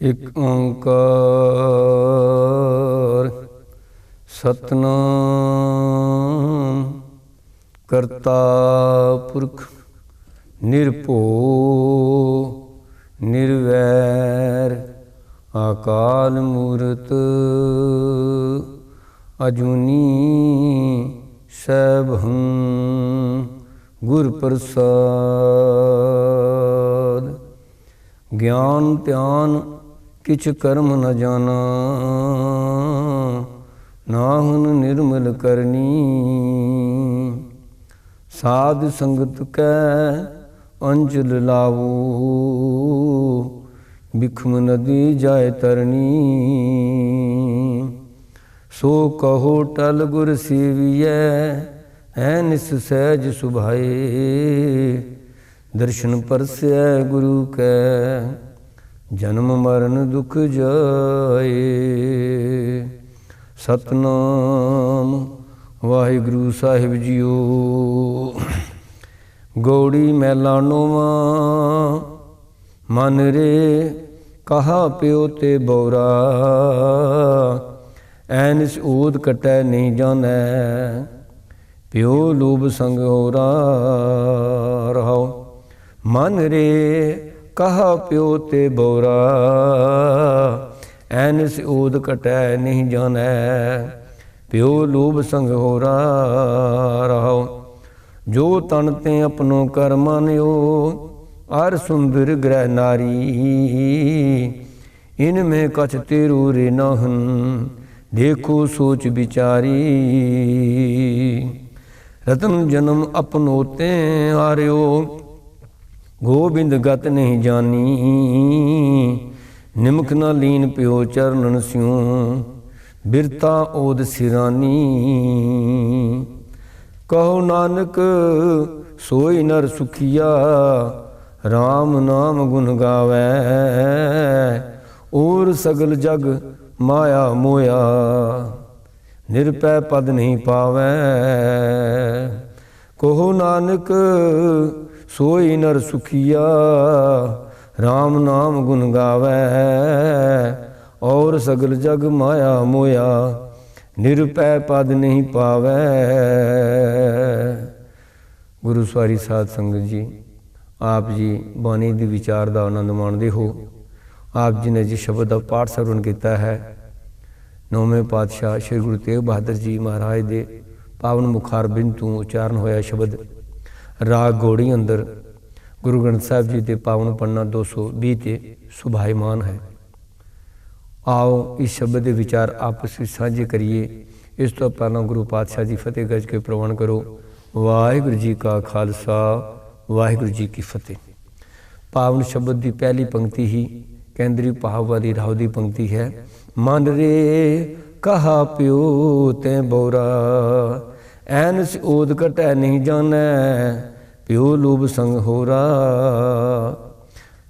ਇਕ ਓੰਕਾਰ ਸਤਨਾਮ ਕਰਤਾ ਪੁਰਖ ਨਿਰਭਉ ਨਿਰਵੈਰ ਆਕਾਲ ਮੂਰਤ ਅਜੂਨੀ ਸੈਭੰ ਗੁਰ ਪ੍ਰਸਾਦ ਗਿਆਨ ਧਿਆਨ ਕਿਛ ਕਰਮ ਨ ਜਾਣਾ, ਨਾਹਨ ਨਿਰਮਲ ਕਰਨੀ। ਸਾਧ ਸੰਗਤ ਕੈ ਅੰਜਲ ਲਾਵੋ। ਬਿਖਮ ਨਦੀ ਜਾਏ ਤਰਨੀ। ਸੋ ਕਹੋ ਟਲ ਗੁਰ ਸੇਵੀਐ ਐ ਨਿਸ ਸਹਿਜ ਸੁਭਾਏ। ਦਰਸ਼ਨ ਪਰਸੈ ਗੁਰੂ ਕੈ, ਜਨਮ ਮਰਨ ਦੁਖ ਜਾਏ। ਸਤਨਾਮ ਵਾਹਿਗੁਰੂ ਸਾਹਿਬ ਜੀਓ। ਗੋੜੀ ਮੈਲਾ ਨੋਵਾ ਮਨ ਰੇ ਕਹਾ ਪਿਓ ਤੇ ਬੌਰਾ। ਐਨਸ ਊਦ ਕਟੈ ਨਹੀਂ ਜਾਣੈ। ਪਿਓ ਲੂਬ ਸੰਗ ਹੋਰਾ ਰਹਾਉ। ਮਨ ਰੇ ਕਹਾ ਪਿਓ ਤੇ ਬੋਰਾ। ਐਨਸ ਊਦ ਕਟੈ ਨਹੀਂ ਜਾਣੈ। ਪਿਓ ਲੂਬ ਸੰਗ ਹੋਰਾ ਰਹਾਉ। ਜੋ ਤਨ ਤੇ ਆਪਣੋ ਕਰ ਮਾਨਿਓ ਅਰ ਸੁੰਦਰ ਗ੍ਰਹਿ ਨਾਰੀ। ਇਨ ਮੈਂ ਕਛ ਤੇਰੂ ਰੇ ਨਹਨ, ਦੇਖੋ ਸੋਚ ਵਿਚਾਰੀ। ਰਤਨ ਜਨਮ ਆਪਣੋ ਤੇ ਆਰਿਓ ਗੋਬਿੰਦ ਗਤ ਨਹੀਂ ਜਾਨੀ। ਨਿਮਕ ਨਾ ਲੀਨ ਪਿਓ ਚਰਨਨ ਸਿਉ, ਬਿਰਤਾ ਓਦ ਸਿਰਾਨੀ। ਕਹੋ ਨਾਨਕ, ਸੋਈ ਨਰ ਸੁਖੀਆ RAM ਨਾਮ ਗੁਣ ਗਾਵੇ। ਔਰ ਸਗਲ ਜਗ ਮਾਇਆ ਮੋਇਆ, ਨਿਰਪੈ ਪਦ ਨਹੀਂ ਪਾਵੇ। ਕਹੋ ਨਾਨਕ, ਸੋਈ ਨਰ ਸੁਖੀਆ RAM ਨਾਮ ਗੁਣ ਗਾਵੇ। ਔਰ ਸਗਲ ਜਗ ਮਾਇਆ ਮੋਇਆ ਨਿਰਪੈ ਪਦ ਨਹੀਂ ਪਾਵੇ। ਗੁਰੂ ਸਵਾਰੀ ਸਾਧ ਸੰਗਤ ਜੀ, ਆਪ ਜੀ ਬਾਣੀ ਦੀ ਵਿਚਾਰ ਦਾ ਆਨੰਦ ਮਾਣਦੇ ਹੋ। ਆਪ ਜੀ ਨੇ ਜੀ ਸ਼ਬਦ ਦਾ ਪਾਠ ਸਰਵਣ ਕੀਤਾ ਹੈ, ਨੌਵੇਂ ਪਾਤਸ਼ਾਹ ਸ੍ਰੀ ਗੁਰੂ ਤੇਗ ਬਹਾਦਰ ਜੀ ਮਹਾਰਾਜ ਦੇ ਪਾਵਨ ਮੁਖਾਰ ਬਿੰਦ ਤੋਂ ਉਚਾਰਨ ਹੋਇਆ ਸ਼ਬਦ, ਰਾਗ ਗੋੜੀ ਅੰਦਰ ਗੁਰੂ ਗ੍ਰੰਥ ਸਾਹਿਬ ਜੀ ਦੇ ਪਾਵਨ ਪੰਨਾ 220 ਤੇ ਸੁਭਾਈਮਾਨ ਹੈ। ਆਓ ਇਸ ਸ਼ਬਦ ਦੇ ਵਿਚਾਰ ਆਪਸ ਵਿੱਚ ਸਾਂਝੇ ਕਰੀਏ। ਇਸ ਤੋਂ ਪਹਿਲਾਂ ਗੁਰੂ ਪਾਤਸ਼ਾਹ ਜੀ ਫਤਿਹ ਗਜ ਕੇ ਪ੍ਰਵਾਨ ਕਰੋ। ਵਾਹਿਗੁਰੂ ਜੀ ਕਾ ਖਾਲਸਾ, ਵਾਹਿਗੁਰੂ ਜੀ ਕੀ ਫਤਿਹ। ਪਾਵਨ ਸ਼ਬਦ ਦੀ ਪਹਿਲੀ ਪੰਕਤੀ ਹੀ ਕੇਂਦਰੀ ਭਾਵ ਦੀ ਰਾਵ ਦੀ ਪੰਕਤੀ ਹੈ। ਮਨ ਰੇ ਕਹਾ ਪਿਓ ਤੇ ਬੋਰਾ ਐਨਸ ਓਦ ਕਟੈ ਨਹੀਂ ਜਾਣੈ, ਪਿਓ ਲੋਭ ਸੰਗ ਹੋਰਾ।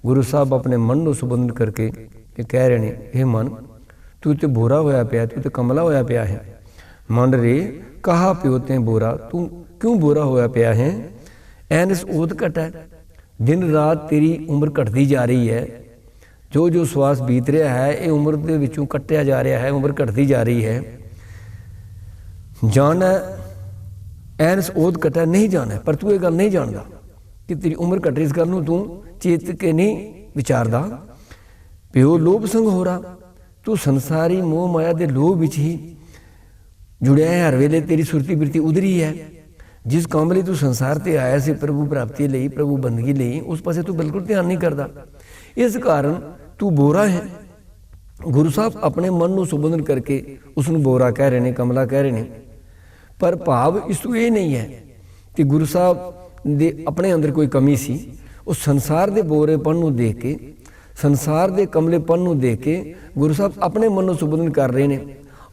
ਗੁਰੂ ਸਾਹਿਬ ਆਪਣੇ ਮਨ ਨੂੰ ਸੁਬੰਧ ਕਰਕੇ ਇਹ ਕਹਿ ਰਹੇ ਨੇ ਇਹ ਮਨ, ਤੂੰ ਤੇ ਬੋਰਾ ਹੋਇਆ ਪਿਆ, ਤੂੰ ਤੇ ਕਮਲਾ ਹੋਇਆ ਪਿਆ ਹੈ। ਮਨ ਰੇ, ਕਹਾ ਪਿਓ ਤੇ ਬੋਰਾ, ਤੂੰ ਕਿਉਂ ਬੋਰਾ ਹੋਇਆ ਪਿਆ ਹੈ? ਐਨਸ ਓਦ ਘਟੈ ਦਿਨ ਰਾਤ ਤੇਰੀ ਉਮਰ ਘਟਦੀ ਜਾ ਰਹੀ ਹੈ। ਜੋ ਜੋ ਸਵਾਸ ਬੀਤ ਰਿਹਾ ਹੈ, ਇਹ ਉਮਰ ਦੇ ਵਿੱਚੋਂ ਕੱਟਿਆ ਜਾ ਰਿਹਾ ਹੈ, ਉਮਰ ਘਟਦੀ ਜਾ ਰਹੀ ਹੈ। ਜਾਣ ਐਨਸ ਓਦ ਘਟੈ ਨਹੀਂ ਜਾਣਾ, ਪਰ ਤੂੰ ਇਹ ਗੱਲ ਨਹੀਂ ਜਾਣਦਾ ਕਿ ਤੇਰੀ ਉਮਰ ਘਟ ਇਸ ਗੱਲ ਨੂੰ ਤੂੰ ਚੇਤ ਕੇ ਨਹੀਂ ਵਿਚਾਰਦਾ। ਪਿਓ ਲੋਭ ਸੰਗ ਹੋਰਾ ਤੂੰ ਸੰਸਾਰੀ ਮੋਹ ਮਾਇਆ ਦੇ ਲੋਭ ਵਿੱਚ ਹੀ ਜੁੜਿਆ ਹੈ। ਹਰ ਵੇਲੇ ਤੇਰੀ ਸੁਰਤੀ ਬਿਰਤੀ ਉਧਰੀ ਹੈ। ਜਿਸ ਕੰਮ ਲਈ ਤੂੰ ਸੰਸਾਰ ਤੇ ਆਇਆ ਸੀ, ਪ੍ਰਭੂ ਪ੍ਰਾਪਤੀ ਲਈ, ਪ੍ਰਭੂ ਬੰਦਗੀ ਲਈ, ਉਸ ਪਾਸੇ ਤੂੰ ਬਿਲਕੁਲ ਧਿਆਨ ਨਹੀਂ ਕਰਦਾ। ਇਸ ਕਾਰਨ ਤੂੰ ਬੋਰਾ ਹੈ। ਗੁਰੂ ਸਾਹਿਬ ਆਪਣੇ ਮਨ ਨੂੰ ਸੁਬੰਧਨ ਕਰਕੇ ਉਸ ਨੂੰ ਬੋਰਾ ਕਹਿ ਰਹੇ ਨੇ, ਕਮਲਾ ਕਹਿ ਰਹੇ ਨੇ। ਪਰ ਭਾਵ ਇਸ ਤੋਂ ਇਹ ਨਹੀਂ ਹੈ ਕਿ ਗੁਰੂ ਸਾਹਿਬ ਦੇ ਆਪਣੇ ਅੰਦਰ ਕੋਈ ਕਮੀ ਸੀ। ਉਹ ਸੰਸਾਰ ਦੇ ਬੋਰੇਪਨ ਨੂੰ ਦੇਖ ਕੇ ਸੰਸਾਰ ਦੇ ਕਮਲੇਪਨ ਨੂੰ ਦੇਖ ਕੇ ਗੁਰੂ ਸਾਹਿਬ ਆਪਣੇ ਮਨ ਨੂੰ ਸੁਬੰਧਨ ਕਰ ਰਹੇ ਨੇ।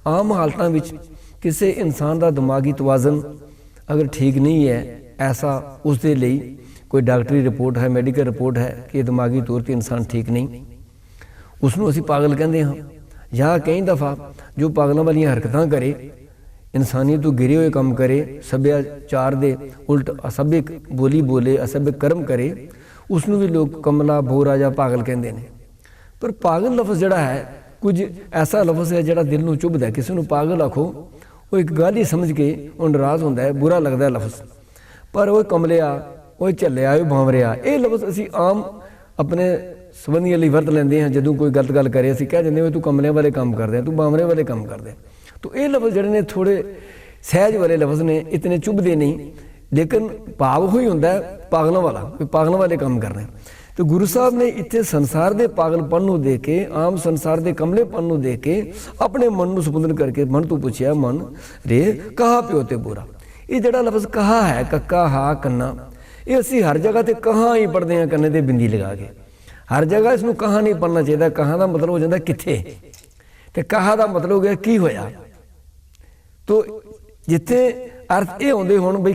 ਆਮ ਹਾਲਤਾਂ ਵਿੱਚ ਕਿਸੇ ਇਨਸਾਨ ਦਾ ਦਿਮਾਗੀ ਤਵਾਜ਼ਨ ਅਗਰ ਠੀਕ ਨਹੀਂ ਹੈ, ਐਸਾ ਉਸ ਦੇ ਲਈ ਕੋਈ ਡਾਕਟਰੀ ਰਿਪੋਰਟ ਹੈ, ਮੈਡੀਕਲ ਰਿਪੋਰਟ ਹੈ ਕਿ ਦਿਮਾਗੀ ਤੌਰ ਤੇ ਇਨਸਾਨ ਠੀਕ ਨਹੀਂ। ਉਸ ਨੂੰ ਅਸੀਂ ਪਾਗਲ ਕਹਿੰਦੇ ਹਾਂ। ਜਾਂ ਕਈ ਦਫਾ ਜੋ ਪਾਗਲਾਂ ਵਾਲੀਆਂ ਹਰਕਤਾਂ ਕਰੇ, ਇਨਸਾਨੀਅਤ ਤੋਂ ਗਿਰੇ ਹੋਏ ਕੰਮ ਕਰੇ, ਸੱਭਿਆਚਾਰ ਦੇ ਉਲਟ ਅਸਭਿਕ ਬੋਲੀ ਬੋਲੇ ਅਸਭਿਕ ਕਰਮ ਕਰੇ ਉਸ ਨੂੰ ਵੀ ਲੋਕ ਕਮਲਾ, ਬੋਰਾ ਜਾਂ ਪਾਗਲ ਕਹਿੰਦੇ ਨੇ। ਪਰ ਪਾਗਲ ਲਫ਼ਜ਼ ਜਿਹੜਾ ਹੈ, ਕੁਝ ਐਸਾ ਲਫ਼ਜ਼ ਹੈ ਜਿਹੜਾ ਦਿਲ ਨੂੰ ਚੁਭਦਾ ਕਿਸੇ ਨੂੰ ਪਾਗਲ ਆਖੋ, ਉਹ ਇੱਕ ਗੱਲ ਹੀ ਸਮਝ ਕੇ ਉਹ ਨਾਰਾਜ਼ ਹੁੰਦਾ ਹੈ, ਬੁਰਾ ਲੱਗਦਾ ਹੈ ਲਫ਼ਜ਼। ਪਰ ਉਹ ਕਮਲਿਆ, ਉਹ ਝੱਲਿਆ, ਉਹ ਭਾਂਵਰਿਆ, ਇਹ ਲਫ਼ਜ਼ ਅਸੀਂ ਆਮ ਆਪਣੇ ਸੰਬੰਧੀਆਂ ਲਈ ਵਰਤ ਲੈਂਦੇ ਹਾਂ। ਜਦੋਂ ਕੋਈ ਗਲਤ ਗੱਲ ਕਰੇ, ਅਸੀਂ ਕਹਿ ਦਿੰਦੇ ਹਾਂ ਤੂੰ ਕਮਲਿਆਂ ਵਾਲੇ ਕੰਮ ਕਰਦੇ ਆ ਤੂੰ ਬਾਂਵਰੇ ਵਾਲੇ ਕੰਮ ਕਰਦੇ ਆ ਤੋ ਇਹ ਲਫ਼ਜ਼ ਜਿਹੜੇ ਨੇ ਥੋੜੇ ਸਹਿਜ ਵਾਲੇ ਲਫ਼ਜ਼ ਨੇ, ਇਤਨੇ ਚੁਭਦੇ ਨਹੀਂ। ਲੇਕਿਨ ਭਾਵ ਹੋਈ ਹੁੰਦਾ ਪਾਗਲਾਂ ਵਾਲਾ ਕੋਈ ਪਾਗਲਾਂ ਵਾਲੇ ਕੰਮ ਕਰਨੇ ਤੇ ਗੁਰੂ ਸਾਹਿਬ ਨੇ ਇੱਥੇ ਸੰਸਾਰ ਦੇ ਪਾਗਲਪਨ ਨੂੰ ਦੇਖ ਕੇ, ਆਮ ਸੰਸਾਰ ਦੇ ਕਮਲੇਪਨ ਨੂੰ ਦੇਖ ਕੇ, ਆਪਣੇ ਮਨ ਨੂੰ ਸੰਬੋਧਨ ਕਰਕੇ ਮਨ ਤੋਂ ਪੁੱਛਿਆ, ਮਨ, ਰੇ, ਕਹਾ ਪਿਓ ਤੇ ਬੁਰਾ। ਇਹ ਜਿਹੜਾ ਲਫ਼ਜ਼ ਕਹਾ ਹੈ, ਕੱਕਾ, ਹਾ, ਕੰਨਾ, ਇਹ ਅਸੀਂ ਹਰ ਜਗ੍ਹਾ ਤੇ ਕਹਾ ਹੀ ਪੜਦੇ ਹਾਂ, ਕੰਨੇ ਤੇ ਬਿੰਦੀ ਲਗਾ ਕੇ। ਹਰ ਜਗ੍ਹਾ ਇਸ ਨੂੰ ਕਹਾ ਨਹੀਂ ਪੜਨਾ ਚਾਹੀਦਾ, ਕਹਾ ਦਾ ਮਤਲਬ ਹੋ ਜਾਂਦਾ ਕਿੱਥੇ? ਤੇ ਕਹਾ ਦਾ ਮਤਲਬ ਹੋ ਗਿਆ ਕੀ ਹੋਇਆ? ਤੋ ਜਿੱਥੇ ਅਰਥ ਇਹ ਹੁੰਦੇ ਹੁਣ ਬਈ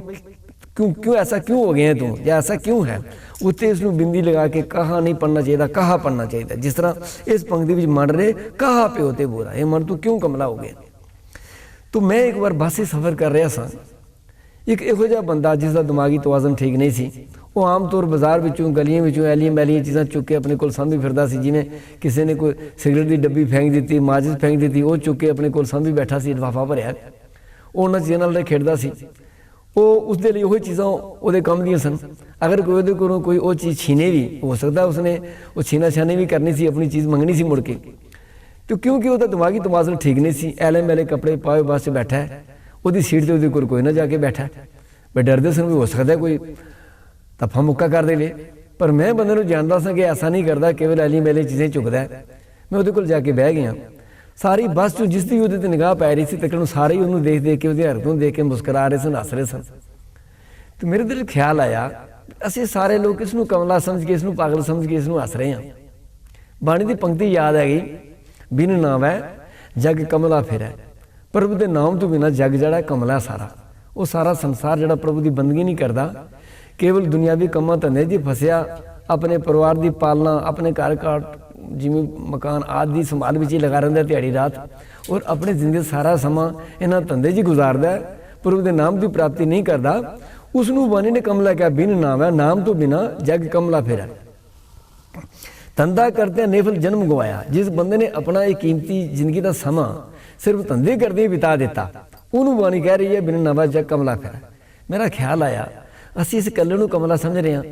ਕਿਉਂ ਕਿਉਂ ਐਸਾ ਕਿਉਂ ਹੋ ਗਿਆ ਤੂੰ? ਜਾਂ ਐਸਾ ਕਿਉਂ ਹੈ? ਉੱਤੇ ਇਸ ਨੂੰ ਬਿੰਦੀ ਲਗਾ ਕੇ ਕਹਾ ਨਹੀਂ ਪੜਨਾ ਚਾਹੀਦਾ, ਕਹਾ ਪੜਨਾ ਚਾਹੀਦਾ। ਜਿਸ ਤਰ੍ਹਾਂ ਇਸ ਪੰਕਤੀ ਵਿੱਚ ਮੰਨ ਰਹੇ, ਕਹਾ ਪਿਓ ਤੇ ਬੋਰਾ ਇਹ ਮਨ ਤੂੰ ਕਿਉਂ ਕਮਲਾ ਹੋ ਗਿਆ? ਤੂੰ ਮੈਂ ਇੱਕ ਵਾਰ ਬੱਸੇ ਸਫ਼ਰ ਕਰ ਰਿਹਾ ਸਾਂ। ਇੱਕ ਇਹੋ ਜਿਹਾ ਬੰਦਾ ਜਿਸ ਦਾ ਦਿਮਾਗੀ ਤਵਾਜ਼ਨ ਠੀਕ ਨਹੀਂ ਸੀ। ਉਹ ਆਮ ਤੌਰ ਬਾਜ਼ਾਰ ਵਿੱਚੋਂ, ਗਲੀਆਂ ਵਿੱਚੋਂ ਐਲੀਆਂ ਮੈਲੀਆਂ ਚੀਜ਼ਾਂ ਚੁੱਕ ਕੇ ਆਪਣੇ ਕੋਲ ਸਾਂਭੀ ਫਿਰਦਾ ਸੀ। ਜਿਵੇਂ ਕਿਸੇ ਨੇ ਕੋਈ ਸਿਗਰਟ ਦੀ ਡੱਬੀ ਫੈਂਕ ਦਿੱਤੀ ਮਾਚਿਸ ਫੈਂਕ ਦਿੱਤੀ, ਉਹ ਚੁੱਕ ਕੇ ਆਪਣੇ ਕੋਲ ਸਾਂਭੀ ਬੈਠਾ ਸੀ, ਲਿਫਾਫਾ ਭਰਿਆ। ਉਹ ਉਹਨਾਂ ਚੀਜ਼ਾਂ ਨਾਲ ਖੇਡਦਾ ਸੀ। ਉਹ ਉਸਦੇ ਲਈ ਉਹ ਚੀਜ਼ਾਂ ਉਹਦੇ ਕੰਮ ਦੀਆਂ ਸਨ। ਅਗਰ ਕੋਈ ਉਹਦੇ ਕੋਲੋਂ ਕੋਈ ਉਹ ਚੀਜ਼ ਛੀਨੇ ਵੀ, ਹੋ ਸਕਦਾ ਉਸਨੇ ਉਹ ਛੀਨਾ ਛਾਨੇ ਵੀ ਕਰਨੀ ਸੀ, ਆਪਣੀ ਚੀਜ਼ ਮੰਗਣੀ ਸੀ ਮੁੜ ਕੇ। ਤੇ ਕਿਉਂਕਿ ਉਹਦਾ ਦਿਮਾਗੀ ਤਮਾਜ਼ਨ ਠੀਕ ਨਹੀਂ ਸੀ, ਐਲੇ ਮੈਲੇ ਕੱਪੜੇ ਪਾਏ ਬਸ 'ਚ ਬੈਠਾ ਹੈ। ਉਹਦੀ ਸੀਟ ਤੇ ਉਹਦੇ ਕੋਲ ਕੋਈ ਨਾ ਜਾ ਕੇ ਬੈਠਾ ਮੈਂ ਡਰਦੇ ਸਨ ਵੀ ਹੋ ਸਕਦਾ ਕੋਈ ਤਫਾ ਮੁੱਕਾ ਕਰ ਦੇਵੇ। ਪਰ ਮੈਂ ਬੰਦੇ ਨੂੰ ਜਾਣਦਾ ਸਾਂ ਕਿ ਐਸਾ ਨਹੀਂ ਕਰਦਾ, ਕੇਵਲ ਐਲੀ ਮੈਲੇ ਚੀਜ਼ਾਂ ਹੀ। ਮੈਂ ਉਹਦੇ ਕੋਲ ਜਾ ਕੇ ਬਹਿ ਗਿਆ। ਸਾਰੀ ਬੱਸ 'ਚ ਜਿਸ ਦੀ ਉਹਦੇ ਤੇ ਨਿਗਾਹ ਪੈ ਰਹੀ ਸੀ ਤੱਕਣ ਸਾਰੇ ਹੀ ਉਹਨੂੰ ਦੇਖ ਦੇਖ ਕੇ, ਉਹਦੇ ਹਰਕਤ ਨੂੰ ਦੇਖ ਕੇ ਮੁਸਕਰਾ ਰਹੇ ਸਨ, ਹੱਸ ਰਹੇ ਸਨ। ਤੇ ਮੇਰੇ ਦਿਲ ਖਿਆਲ ਆਇਆ, ਅਸੀਂ ਸਾਰੇ ਲੋਕ ਇਸ ਨੂੰ ਕਮਲਾ ਸਮਝ ਕੇ ਇਸ ਨੂੰ ਪਾਗਲ ਸਮਝ ਕੇ ਇਸ ਨੂੰ ਹੱਸ ਰਹੇ ਹਾਂ। ਬਾਣੀ ਦੀ ਪੰਕਤੀ ਯਾਦ ਆ ਗਈ ਬਿਨ ਨਾਮ ਹੈ, ਜਗ ਕਮਲਾ ਫਿਰੈ। ਪ੍ਰਭੂ ਦੇ ਨਾਮ ਤੋਂ ਬਿਨਾ ਜਗ ਜਿਹੜਾ ਕਮਲਾ ਸਾਰਾ। ਉਹ ਸਾਰਾ ਸੰਸਾਰ ਜਿਹੜਾ ਪ੍ਰਭੂ ਦੀ ਬੰਦਗੀ ਨਹੀਂ ਕਰਦਾ, ਕੇਵਲ ਦੁਨਿਆਵੀ ਕੰਮਾਂ ਧੰਦੇ 'ਚ ਫਸਿਆ, ਆਪਣੇ ਪਰਿਵਾਰ ਦੀ ਪਾਲਣਾ, ਆਪਣੇ ਘਰ ਕਾਟ ਜਿਵੇਂ ਮਕਾਨ ਆਦਿ ਦੀ ਸੰਭਾਲ ਵਿੱਚ ਹੀ ਲਗਾ ਰਹਿੰਦਾ ਦਿਹਾੜੀ ਰਾਤ, ਔਰ ਆਪਣੇ ਜ਼ਿੰਦਗੀ ਸਾਰਾ ਸਮਾਂ ਇਹਨਾਂ ਧੰਦੇ 'ਚ ਹੀ ਗੁਜ਼ਾਰਦਾ ਪ੍ਰਭੂ ਦੇ ਨਾਮ ਦੀ ਪ੍ਰਾਪਤੀ ਨਹੀਂ ਕਰਦਾ। ਉਸ ਨੂੰ ਬਾਣੀ ਨੇ ਕਮਲਾ ਕਿਹਾ, ਬਿਨ ਨਾਮ ਹੈ, ਨਾਮ ਤੋਂ ਬਿਨਾ ਜਗ ਕਮਲਾ ਫਿਰੈ ਧੰਦਾ ਕਰਦਿਆਂ ਨੇਫਲ ਜਨਮ ਗਵਾਇਆ, ਜਿਸ ਬੰਦੇ ਨੇ ਆਪਣਾ ਇਹ ਕੀਮਤੀ ਜ਼ਿੰਦਗੀ ਦਾ ਸਮਾਂ ਸਿਰਫ ਧੰਦੇ ਕਰਦੇ ਹੀ ਬਿਤਾ ਦਿੱਤਾ। ਉਹਨੂੰ ਬਾਣੀ ਕਹਿ ਰਹੀ ਹੈ, ਬਿਨ ਨਵਾ ਜਗ ਕਮਲਾ ਫਿਰ ਮੇਰਾ ਖਿਆਲ ਆਇਆ, ਅਸੀਂ ਇਸ ਕੱਲੇ ਨੂੰ ਕਮਲਾ ਸਮਝ ਰਹੇ ਹਾਂ,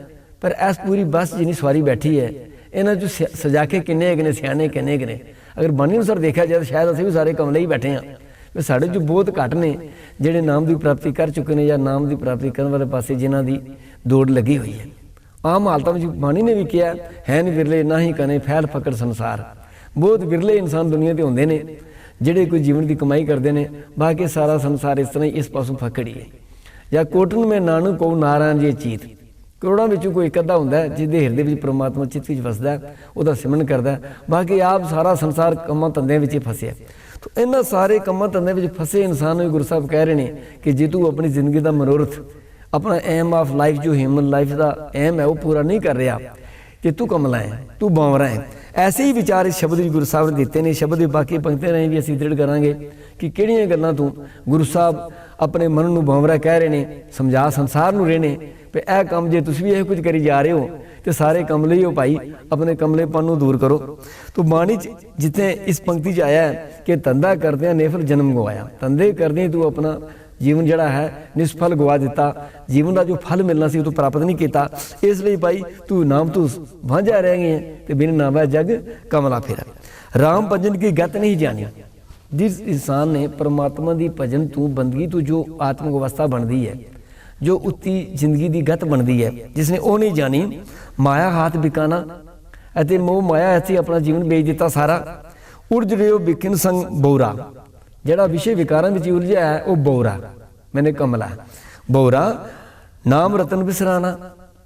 ਪਰ ਇਸ ਪੂਰੀ ਬੱਸ ਜਿੰਨੀ ਸਵਾਰੀ ਬੈਠੀ ਹੈ ਇਹਨਾਂ ਚ ਸ- ਸਜਾ ਕੇ ਕਿੰਨੇ ਹੈਗੇ ਨੇ, ਸਿਆਣੇ ਕਿੰਨੇ ਹੈਗੇ ਨੇ? ਅਗਰ ਬਾਣੀ ਅਨੁਸਾਰ ਦੇਖਿਆ ਜਾਵੇ ਸ਼ਾਇਦ ਅਸੀਂ ਵੀ ਸਾਰੇ ਕਮਲੇ ਹੀ ਬੈਠੇ ਹਾਂ। ਵੀ ਸਾਡੇ ਚ ਬਹੁਤ ਘੱਟ ਨੇ ਜਿਹੜੇ ਨਾਮ ਦੀ ਪ੍ਰਾਪਤੀ ਕਰ ਚੁੱਕੇ ਨੇ ਜਾਂ ਨਾਮ ਦੀ ਪ੍ਰਾਪਤੀ ਕਰਨ ਵਾਲੇ ਪਾਸੇ ਜਿਨ੍ਹਾਂ ਦੀ ਦੌੜ ਲੱਗੀ ਹੋਈ ਹੈ। ਆਮ ਹਾਲਤਾਂ ਵਿੱਚ ਬਾਣੀ ਨੇ ਵੀ ਕਿਹਾ ਹੈ ਨਹੀਂ ਵਿਰਲੇ ਨਾ ਹੀ ਕਨੇ ਫੈਲ ਫਕਰ ਸੰਸਾਰ। ਬਹੁਤ ਵਿਰਲੇ ਇਨਸਾਨ ਦੁਨੀਆ ਤੇ ਹੁੰਦੇ ਨੇ, ਜਿਹੜੇ ਕੋਈ ਜੀਵਨ ਦੀ ਕਮਾਈ ਕਰਦੇ ਨੇ, ਬਾਕੀ ਸਾਰਾ ਸੰਸਾਰ ਇਸ ਤਰ੍ਹਾਂ ਹੀ ਇਸ ਪਾਸੋਂ ਫਕੜੀ ਹੈ ਜਾਂ ਕੋਟਨ ਮੈਂ ਨਾਨਕ ਕੋ ਨਾਰਾਇਣ ਜੀ ਚੀਤ। ਕਰੋੜਾਂ ਵਿੱਚੋਂ ਕੋਈ ਇੱਕ ਅੱਧਾ ਹੁੰਦਾ ਜਿਹਦੇ ਹਿਰਦੇ ਵਿੱਚ ਪ੍ਰਮਾਤਮਾ ਚਿੱਤ ਵਿੱਚ ਵਸਦਾ ਉਹਦਾ ਸਿਮਰਨ ਕਰਦਾ ਬਾਕੀ ਆਪ ਸਾਰਾ ਸੰਸਾਰ ਕੰਮਾਂ ਧੰਦਿਆਂ ਵਿੱਚ ਹੀ ਫਸਿਆ ਤੋ ਇਹਨਾਂ ਸਾਰੇ ਕੰਮਾਂ ਧੰਦਿਆਂ ਵਿੱਚ ਫਸੇ ਇਨਸਾਨ ਨੂੰ ਵੀ ਗੁਰੂ ਸਾਹਿਬ ਕਹਿ ਰਹੇ ਨੇ ਕਿ ਜੇ ਤੂੰ ਆਪਣੀ ਜ਼ਿੰਦਗੀ ਦਾ ਮਨੋਰਥ, ਆਪਣਾ ਐਮ ਆਫ ਲਾਈਫ ਜੋ ਹਿਊਮਨ ਲਾਈਫ ਦਾ ਐਮ ਹੈ, ਉਹ ਪੂਰਾ ਨਹੀਂ ਕਰ ਰਿਹਾ ਕਿ ਤੂੰ ਕਮਲਾ ਹੈ, ਤੂੰ ਬਾਵਰਾ ਹੈ। ਐਸੇ ਹੀ ਵਿਚਾਰ ਇਸ ਸ਼ਬਦ ਵੀ ਗੁਰੂ ਸਾਹਿਬ ਨੇ ਦਿੱਤੇ ਨੇ। ਸ਼ਬਦ ਦੇ ਬਾਕੀ ਪੰਕਤੀਆਂ ਰਾਹੀਂ ਵੀ ਅਸੀਂ ਦ੍ਰਿੜ ਕਰਾਂਗੇ ਕਿ ਕਿਹੜੀਆਂ ਗੱਲਾਂ ਤੋਂ ਗੁਰੂ ਸਾਹਿਬ ਆਪਣੇ ਮਨ ਨੂੰ ਬਾਵਰਾ ਕਹਿ ਰਹੇ ਨੇ, ਸਮਝਾ ਸੰਸਾਰ ਨੂੰ ਰਹੇ ਨੇ ਵੀ ਇਹ ਕੰਮ ਜੇ ਤੁਸੀਂ ਵੀ ਇਹ ਕੁਝ ਕਰੀ ਜਾ ਰਹੇ ਹੋ, ਤੇ ਸਾਰੇ ਕਮਲੇ ਹੀ ਹੋ ਭਾਈ, ਆਪਣੇ ਕਮਲੇਪਨ ਨੂੰ ਦੂਰ ਕਰੋ। ਤੋ ਬਾਣੀ ਚ ਜਿੱਥੇ ਇਸ ਪੰਕਤੀ ਚ ਆਇਆ ਹੈ ਕਿ ਧੰਦਾ ਕਰਦਿਆਂ ਨੇ ਫਿਰ ਜਨਮ ਗਵਾਇਆ। ਧੰਦੇ ਕਰਦਿਆਂ ਤੂੰ ਆਪਣਾ ਜੀਵਨ ਜਿਹੜਾ ਹੈ, ਨਿਸਫਲ ਗਵਾ ਦਿੱਤਾ। ਜੀਵਨ ਦਾ ਜੋ ਫਲ ਮਿਲਣਾ ਸੀ, ਉਹ ਤੂੰ ਪ੍ਰਾਪਤ ਨਹੀਂ ਕੀਤਾ। ਇਸ ਲਈ ਭਾਈ, ਤੂੰ ਨਾਮ ਤੂੰ ਵਾਂਝਾ ਰਹਿ ਗਏ ਹੈ, ਤੇ ਬਿਨ ਨਾਮਾ ਜਗ ਕਮਲਾ ਫੇਰਾ। ਰਾਮ ਭਜਨ ਕੀ ਗਤ ਨਹੀਂ ਜਾਣੀ। ਜਿਸ ਇਨਸਾਨ ਨੇ ਪਰਮਾਤਮਾ ਦੀ ਭਜਨ ਤੋਂ ਬੰਦਗੀ ਤੂੰ ਜੋ ਆਤਮਿਕ ਅਵਸਥਾ ਬਣਦੀ ਹੈ ਜੋ ਉੱਤੀ ਜ਼ਿੰਦਗੀ ਦੀ ਗਤ ਬਣਦੀ ਹੈ ਜਿਸ ਨੇ ਉਹ ਨਹੀਂ ਜਾਣੀ, ਮਾਇਆ ਹਾਥ ਬਿਕਾਣਾ ਅਤੇ ਮੋਹ ਮਾਇਆ ਐਸੀ ਆਪਣਾ ਜੀਵਨ ਵੇਚ ਦਿੱਤਾ ਸਾਰਾ। ਉਰਜ ਰਿਓ ਬਿਕਿਨ ਸੰਗ ਬੋਰਾ। ਜਿਹੜਾ ਵਿਸ਼ੇ ਵਿਕਾਰਾਂ ਵਿੱਚ ਉਲਝਿਆ ਹੈ, ਉਹ ਬੋਰਾ। ਮੈਨੇ ਕਮਲਾ ਬੋਰਾ, ਨਾਮ ਰਤਨ ਬਿਸਰਾਣਾ।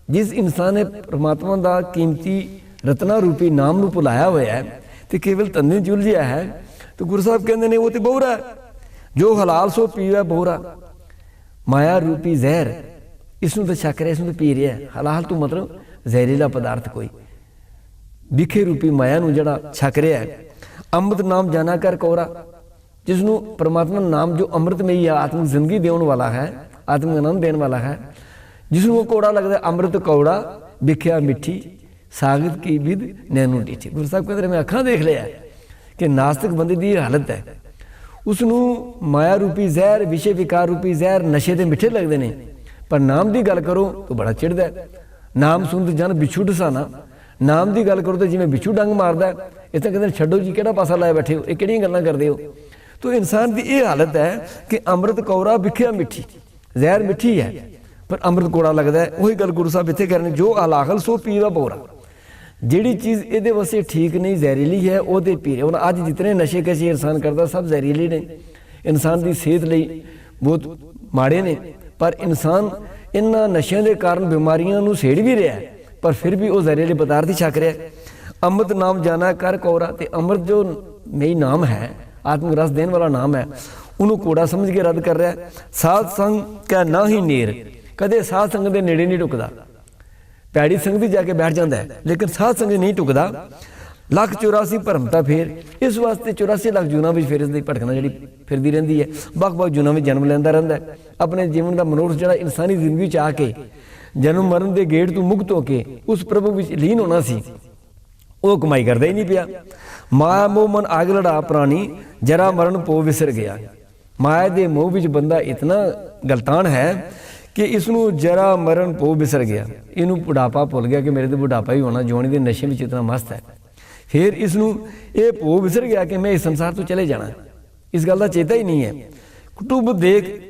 ਜਿਸ ਇਨਸਾਨ ਨੇ ਪ੍ਰਮਾਤਮਾ ਦਾ ਕੀਮਤੀ ਰਤਨਾ ਰੂਪੀ ਨਾਮ ਨੂੰ ਭੁਲਾਇਆ ਹੋਇਆ ਹੈ ਤੇ ਕੇਵਲ ਤੰਨੇ ਚ ਉਲਝਿਆ ਹੈ, ਤੇ ਗੁਰੂ ਸਾਹਿਬ ਕਹਿੰਦੇ ਨੇ, ਉਹ ਤੇ ਬੋਰਾ ਜੋ ਹਲਾਲ ਸੋ ਪੀਵੇ ਬੋਰਾ। ਮਾਇਆ ਰੂਪੀ ਜ਼ਹਿਰ। ਇਸ ਨੂੰ ਤਾਂ ਛਕ ਰਿਹਾ ਇਸ ਨੂੰ ਤਾਂ ਪੀ ਰਿਹਾ। ਹਲਾਲ ਤੋਂ ਮਤਲਬ ਜ਼ਹਿਰੀਲਾ ਪਦਾਰਥ ਕੋਈ। ਵਿਖੇ ਰੂਪੀ ਮਾਇਆ ਨੂੰ ਜਿਹੜਾ ਛਕ ਰਿਹਾ ਹੈ। ਅੰਮ੍ਰਿਤ ਨਾਮ ਜਾਣਾ ਕਰ ਕੋਰਾ। ਜਿਸ ਨੂੰ ਪਰਮਾਤਮਾ ਨਾਮ ਜੋ ਅੰਮ੍ਰਿਤਮਈ ਹੈ ਆਤਮਿਕ ਜ਼ਿੰਦਗੀ ਦੇਣ ਵਾਲਾ ਹੈ, ਆਤਮਿਕ ਆਨੰਦ ਦੇਣ ਵਾਲਾ ਹੈ। ਜਿਸ ਨੂੰ ਉਹ ਕੋੜਾ ਲੱਗਦਾ ਅੰਮ੍ਰਿਤ ਕੌੜਾ, ਵਿਖਿਆ ਮਿੱਠੀ, ਸਾਗਤ ਕੀ ਵਿਦ ਨੈਨੂ ਡੀਠੀ ਗੁਰੂ ਸਾਹਿਬ ਕਹਿੰਦੇ ਮੈਂ ਅੱਖਾਂ ਦੇਖ ਲਿਆ ਕਿ ਨਾਸਤਿਕ ਬੰਦੇ ਦੀ ਇਹ ਹਾਲਤ ਹੈ। ਉਸ ਨੂੰ ਮਾਇਆ ਰੂਪੀ ਜ਼ਹਿਰ ਵਿਸ਼ੇ ਵਿਕਾਰ ਰੂਪੀ ਜ਼ਹਿਰ ਨਸ਼ੇ ਦੇ ਮਿੱਠੇ ਲੱਗਦੇ ਨੇ। ਪਰ ਨਾਮ ਦੀ ਗੱਲ ਕਰੋ ਤਾਂ ਬੜਾ ਚਿੜਦਾ ਨਾਮ ਸੁਣਦ ਜਨ ਵਿਛੂ ਢਸਾਨਾ ਨਾਮ ਦੀ ਗੱਲ ਕਰੋ ਤਾਂ ਜਿਵੇਂ ਵਿਛੂ ਡੰਗ ਮਾਰਦਾ ਹੈ, ਇਹ ਤਾਂ ਕਹਿੰਦੇ ਛੱਡੋ ਜੀ, ਕਿਹੜਾ ਪਾਸਾ ਲਾਇਆ ਬੈਠੇ ਹੋ? ਇਹ ਕਿਹੜੀਆਂ ਗੱਲਾਂ ਕਰਦੇ ਹੋ? ਤੋ ਇਨਸਾਨ ਦੀ ਇਹ ਹਾਲਤ ਹੈ ਕਿ ਅੰਮ੍ਰਿਤ ਕੌਰਾ ਵਿਖਿਆ ਮਿੱਠੀ। ਜ਼ਹਿਰ ਮਿੱਠੀ ਹੈ, ਪਰ ਅੰਮ੍ਰਿਤ ਕੋੜਾ ਲੱਗਦਾ ਉਹੀ ਗੱਲ ਗੁਰੂ ਸਾਹਿਬ ਇੱਥੇ ਕਰਨ ਜੋ ਅਲਾਖਲ ਸੋ ਪੀਵਾ ਬੋਰਾ। ਜਿਹੜੀ ਚੀਜ਼ ਇਹਦੇ ਵਾਸਤੇ ਠੀਕ ਨਹੀਂ, ਜ਼ਹਿਰੀਲੀ ਹੈ ਉਹਦੇ ਪੀ ਰਿਹਾ। ਹੁਣ ਅੱਜ ਜਿਤਨੇ ਨਸ਼ੇ ਕਸ਼ੇ ਇਨਸਾਨ ਕਰਦਾ, ਸਭ ਜ਼ਹਿਰੀਲੇ ਨੇ। ਇਨਸਾਨ ਦੀ ਸਿਹਤ ਲਈ ਬਹੁਤ ਮਾੜੇ ਨੇ। ਪਰ ਇਨਸਾਨ ਇਹਨਾਂ ਨਸ਼ਿਆਂ ਦੇ ਕਾਰਨ ਬਿਮਾਰੀਆਂ ਨੂੰ ਸੇੜ ਵੀ ਰਿਹਾ ਪਰ ਫਿਰ ਵੀ ਉਹ ਜ਼ਹਿਰੀਲੇ ਪਦਾਰਥ ਹੀ ਛਕ ਰਿਹਾ ਅੰਮ੍ਰਿਤ ਨਾਮ ਜਾਣਾ ਕਰ ਕੋਰਾ ਤੇ ਅੰਮ੍ਰਿਤ ਜੋ ਮੇਈ ਨਾਮ ਹੈ, ਆਤਮ ਰਸ ਦੇਣ ਵਾਲਾ ਨਾਮ ਹੈ, ਉਹਨੂੰ ਕੋੜਾ ਸਮਝ ਕੇ ਰੱਦ ਕਰ ਰਿਹਾ ਹੈ। ਸਾਧ ਸੰਗ ਕਾ ਨਾ ਹੀ ਨੇਰ, ਕਦੇ ਸਾਧ ਸੰਗ ਦੇ ਨੇੜੇ ਨਹੀਂ ਟੁਕਦਾ ਪੈੜੀ ਸੰਗ ਵੀ ਜਾ ਕੇ ਬੈਠ ਜਾਂਦਾ ਹੈ, ਲੇਕਿਨ ਸਾਧ ਸੰਗ ਨਹੀਂ ਟੁਕਦਾ। ਲੱਖ 84 ਭਰਮਤਾ ਫੇਰ, ਇਸ ਵਾਸਤੇ 84 ਲੱਖ ਜੂਨਾ ਵਿੱਚ ਫਿਰ ਇਸ ਦੀ ਭਟਕਣਾ ਜਿਹੜੀ ਫਿਰਦੀ ਰਹਿੰਦੀ ਹੈ। ਵੱਖ-ਵੱਖ ਜੂਨਾ ਵਿੱਚ ਜਨਮ ਲੈਂਦਾ ਰਹਿੰਦਾ ਹੈ। ਆਪਣੇ ਜੀਵਨ ਦਾ ਮਨੋਰਥ ਜਿਹੜਾ ਇਨਸਾਨੀ ਜ਼ਿੰਦਗੀ ਚ ਆ ਕੇ, ਜਨਮ ਮਰਨ ਦੇ ਗੇੜ ਤੋਂ ਮੁਕਤ ਹੋ ਕੇ ਉਸ ਪ੍ਰਭੂ ਵਿੱਚ ਲੀਨ ਹੋਣਾ ਸੀ, ਉਹ ਕਮਾਈ ਕਰਦਾ ਹੀ ਨਹੀਂ ਪਿਆ। ਮਾਇਆ ਮੋਹ ਮਨ ਆਗ ਲੜਾ ਪ੍ਰਾਣੀ, ਜਰਾ ਮਰਨ ਪੋ ਵਿਸਰ ਗਿਆ। ਮਾਇਆ ਦੇ ਮੋਹ ਵਿੱਚ ਬੰਦਾ ਇਤਨਾ ਗਲਤਾਨ ਹੈ ਕਿ ਇਸ ਨੂੰ ਜਰਾ ਮਰਨ ਪੋ ਵਿਸਰ ਗਿਆ। ਇਹਨੂੰ ਬੁਢਾਪਾ ਭੁੱਲ ਗਿਆ ਕਿ ਮੇਰੇ ਤੇ ਬੁਢਾਪਾ ਹੀ ਹੋਣਾ ਜਵਾਨੀ ਦੇ ਨਸ਼ੇ ਵਿੱਚ ਇਤਨਾ ਮਸਤ ਹੈ। ਫਿਰ ਇਸ ਨੂੰ ਇਹ ਭੋ ਵਿਸਰ ਗਿਆ ਕਿ ਮੈਂ ਇਸ ਸੰਸਾਰ ਤੋਂ ਚਲੇ ਜਾਣਾ। ਇਸ ਗੱਲ ਦਾ ਚੇਤਾ ਹੀ ਨਹੀਂ ਹੈ। ਕੁਟੁਬ ਦੇਖ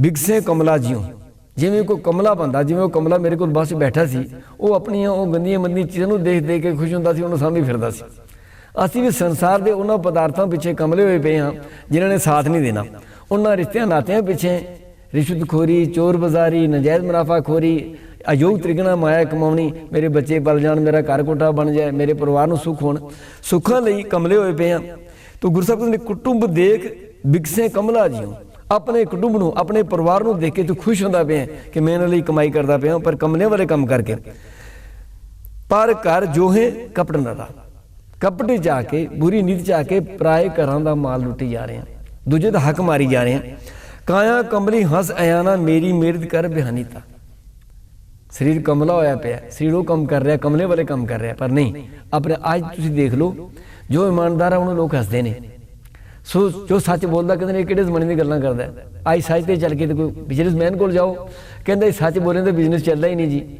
ਬਿਗਸੇ ਕਮਲਾ ਜਿਉ। ਜਿਵੇਂ ਕੋਈ ਕਮਲਾ ਬੰਦਾ, ਜਿਵੇਂ ਉਹ ਕਮਲਾ ਮੇਰੇ ਕੋਲ ਬੱਸ 'ਚ ਬੈਠਾ ਸੀ, ਉਹ ਆਪਣੀਆਂ, ਉਹ ਗੰਦੀਆਂ, ਮੰਦੀਆਂ ਚੀਜ਼ਾਂ ਨੂੰ ਦੇਖ ਦੇਖ ਕੇ ਖੁਸ਼ ਹੁੰਦਾ ਸੀ, ਉਹਨੂੰ ਸਾਹਮਣੇ ਫਿਰਦਾ ਸੀ। ਅਸੀਂ ਵੀ ਸੰਸਾਰ ਦੇ ਉਹਨਾਂ ਪਦਾਰਥਾਂ ਪਿੱਛੇ ਕਮਲੇ ਹੋਏ ਪਏ ਹਾਂ, ਜਿਨ੍ਹਾਂ ਨੇ ਸਾਥ ਨਹੀਂ ਦੇਣਾ। ਉਹਨਾਂ ਰਿਸ਼ਤਿਆਂ ਨਾਤਿਆਂ ਪਿੱਛੇ ਰਿਸ਼ਵਤਖੋਰੀ ਚੋਰ ਬਾਜ਼ਾਰੀ, ਨਜਾਇਜ਼ ਮੁਨਾਫਾਖੋਰੀ ਅਯੋਗ ਤ੍ਰਿਗਣਾ ਮਾਇਆ ਕਮਾਉਣੀ, ਮੇਰੇ ਬੱਚੇ ਪਲ ਜਾਣ, ਮੇਰਾ ਘਰ ਕੋਟਾ ਬਣ ਜਾਏ, ਮੇਰੇ ਪਰਿਵਾਰ ਨੂੰ ਸੁੱਖ ਹੋਣ, ਸੁੱਖਾਂ ਲਈ ਕਮਲੇ ਹੋਏ ਪਏ ਆ। ਤੋ ਗੁਰੂ ਸਾਹਿਬ ਕਹਿੰਦੇ ਕੁਟੁੰਬ ਦੇਖ ਬਿਗਸੇ ਕਮਲਾ ਜਿਉ ਆਪਣੇ ਕੁਟੁੰਬ ਨੂੰ, ਆਪਣੇ ਪਰਿਵਾਰ ਨੂੰ ਦੇਖ ਕੇ ਤੂੰ ਖੁਸ਼ ਹੁੰਦਾ ਪਿਆ ਕਿ ਮੈਂ ਇਹਨਾਂ ਲਈ ਕਮਾਈ ਕਰਦਾ ਪਿਆ ਪਰ ਕਮਲੇ ਵਾਲੇ ਕੰਮ ਕਰਕੇ। ਪਰ ਘਰ ਜੋਹੇ ਕਪਟ ਨਦਾ ਕਪਟ ਜਾ ਕੇ, ਬੁਰੀ ਨੀਤ ਜਾ ਕੇ, ਪਰਾਏ ਘਰਾਂ ਦਾ ਮਾਲ ਲੁੱਟੀ ਜਾ ਰਹੇ ਆ। ਦੂਜੇ ਦਾ ਹੱਕ ਮਾਰੀ ਜਾ ਰਹੇ ਆ। ਕਾਇਆ ਕਮਲੀ ਹੰਸ ਆਇਆਨਾ ਮੇਰੀ ਮਿਰਦ ਕਰ ਬਿਹਾਨੀਤਾ ਸਰੀਰ ਕਮਲਾ ਹੋਇਆ ਪਿਆ, ਸਰੀਰ ਉਹ ਕੰਮ ਕਰ ਰਿਹਾ ਕਮਲੇ ਵਾਲੇ ਕੰਮ ਕਰ ਰਿਹਾ, ਪਰ ਨਹੀਂ, ਆਪਣੇ ਅੱਜ ਤੁਸੀਂ ਦੇਖ ਲਓ, ਜੋ ਇਮਾਨਦਾਰ ਆ, ਉਹਨੂੰ ਲੋਕ ਹੱਸਦੇ ਨੇ। ਸੋ, ਜੋ ਸੱਚ ਬੋਲਦਾ, ਕਹਿੰਦੇ ਨੇ ਕਿਹੜੇ ਜ਼ਮਾਨੇ ਦੀ ਗੱਲਾਂ ਕਰਦਾ ਅੱਜ ਸੱਚ ਤੇ ਚੱਲ ਕੇ ਤੇ ਕੋਈ ਬਿਜ਼ਨਸਮੈਨ ਕੋਲ ਜਾਓ, ਕਹਿੰਦਾ ਸੱਚ ਬੋਲੇ ਤਾਂ ਬਿਜ਼ਨਸ ਚੱਲਦਾ ਹੀ ਨਹੀਂ ਜੀ।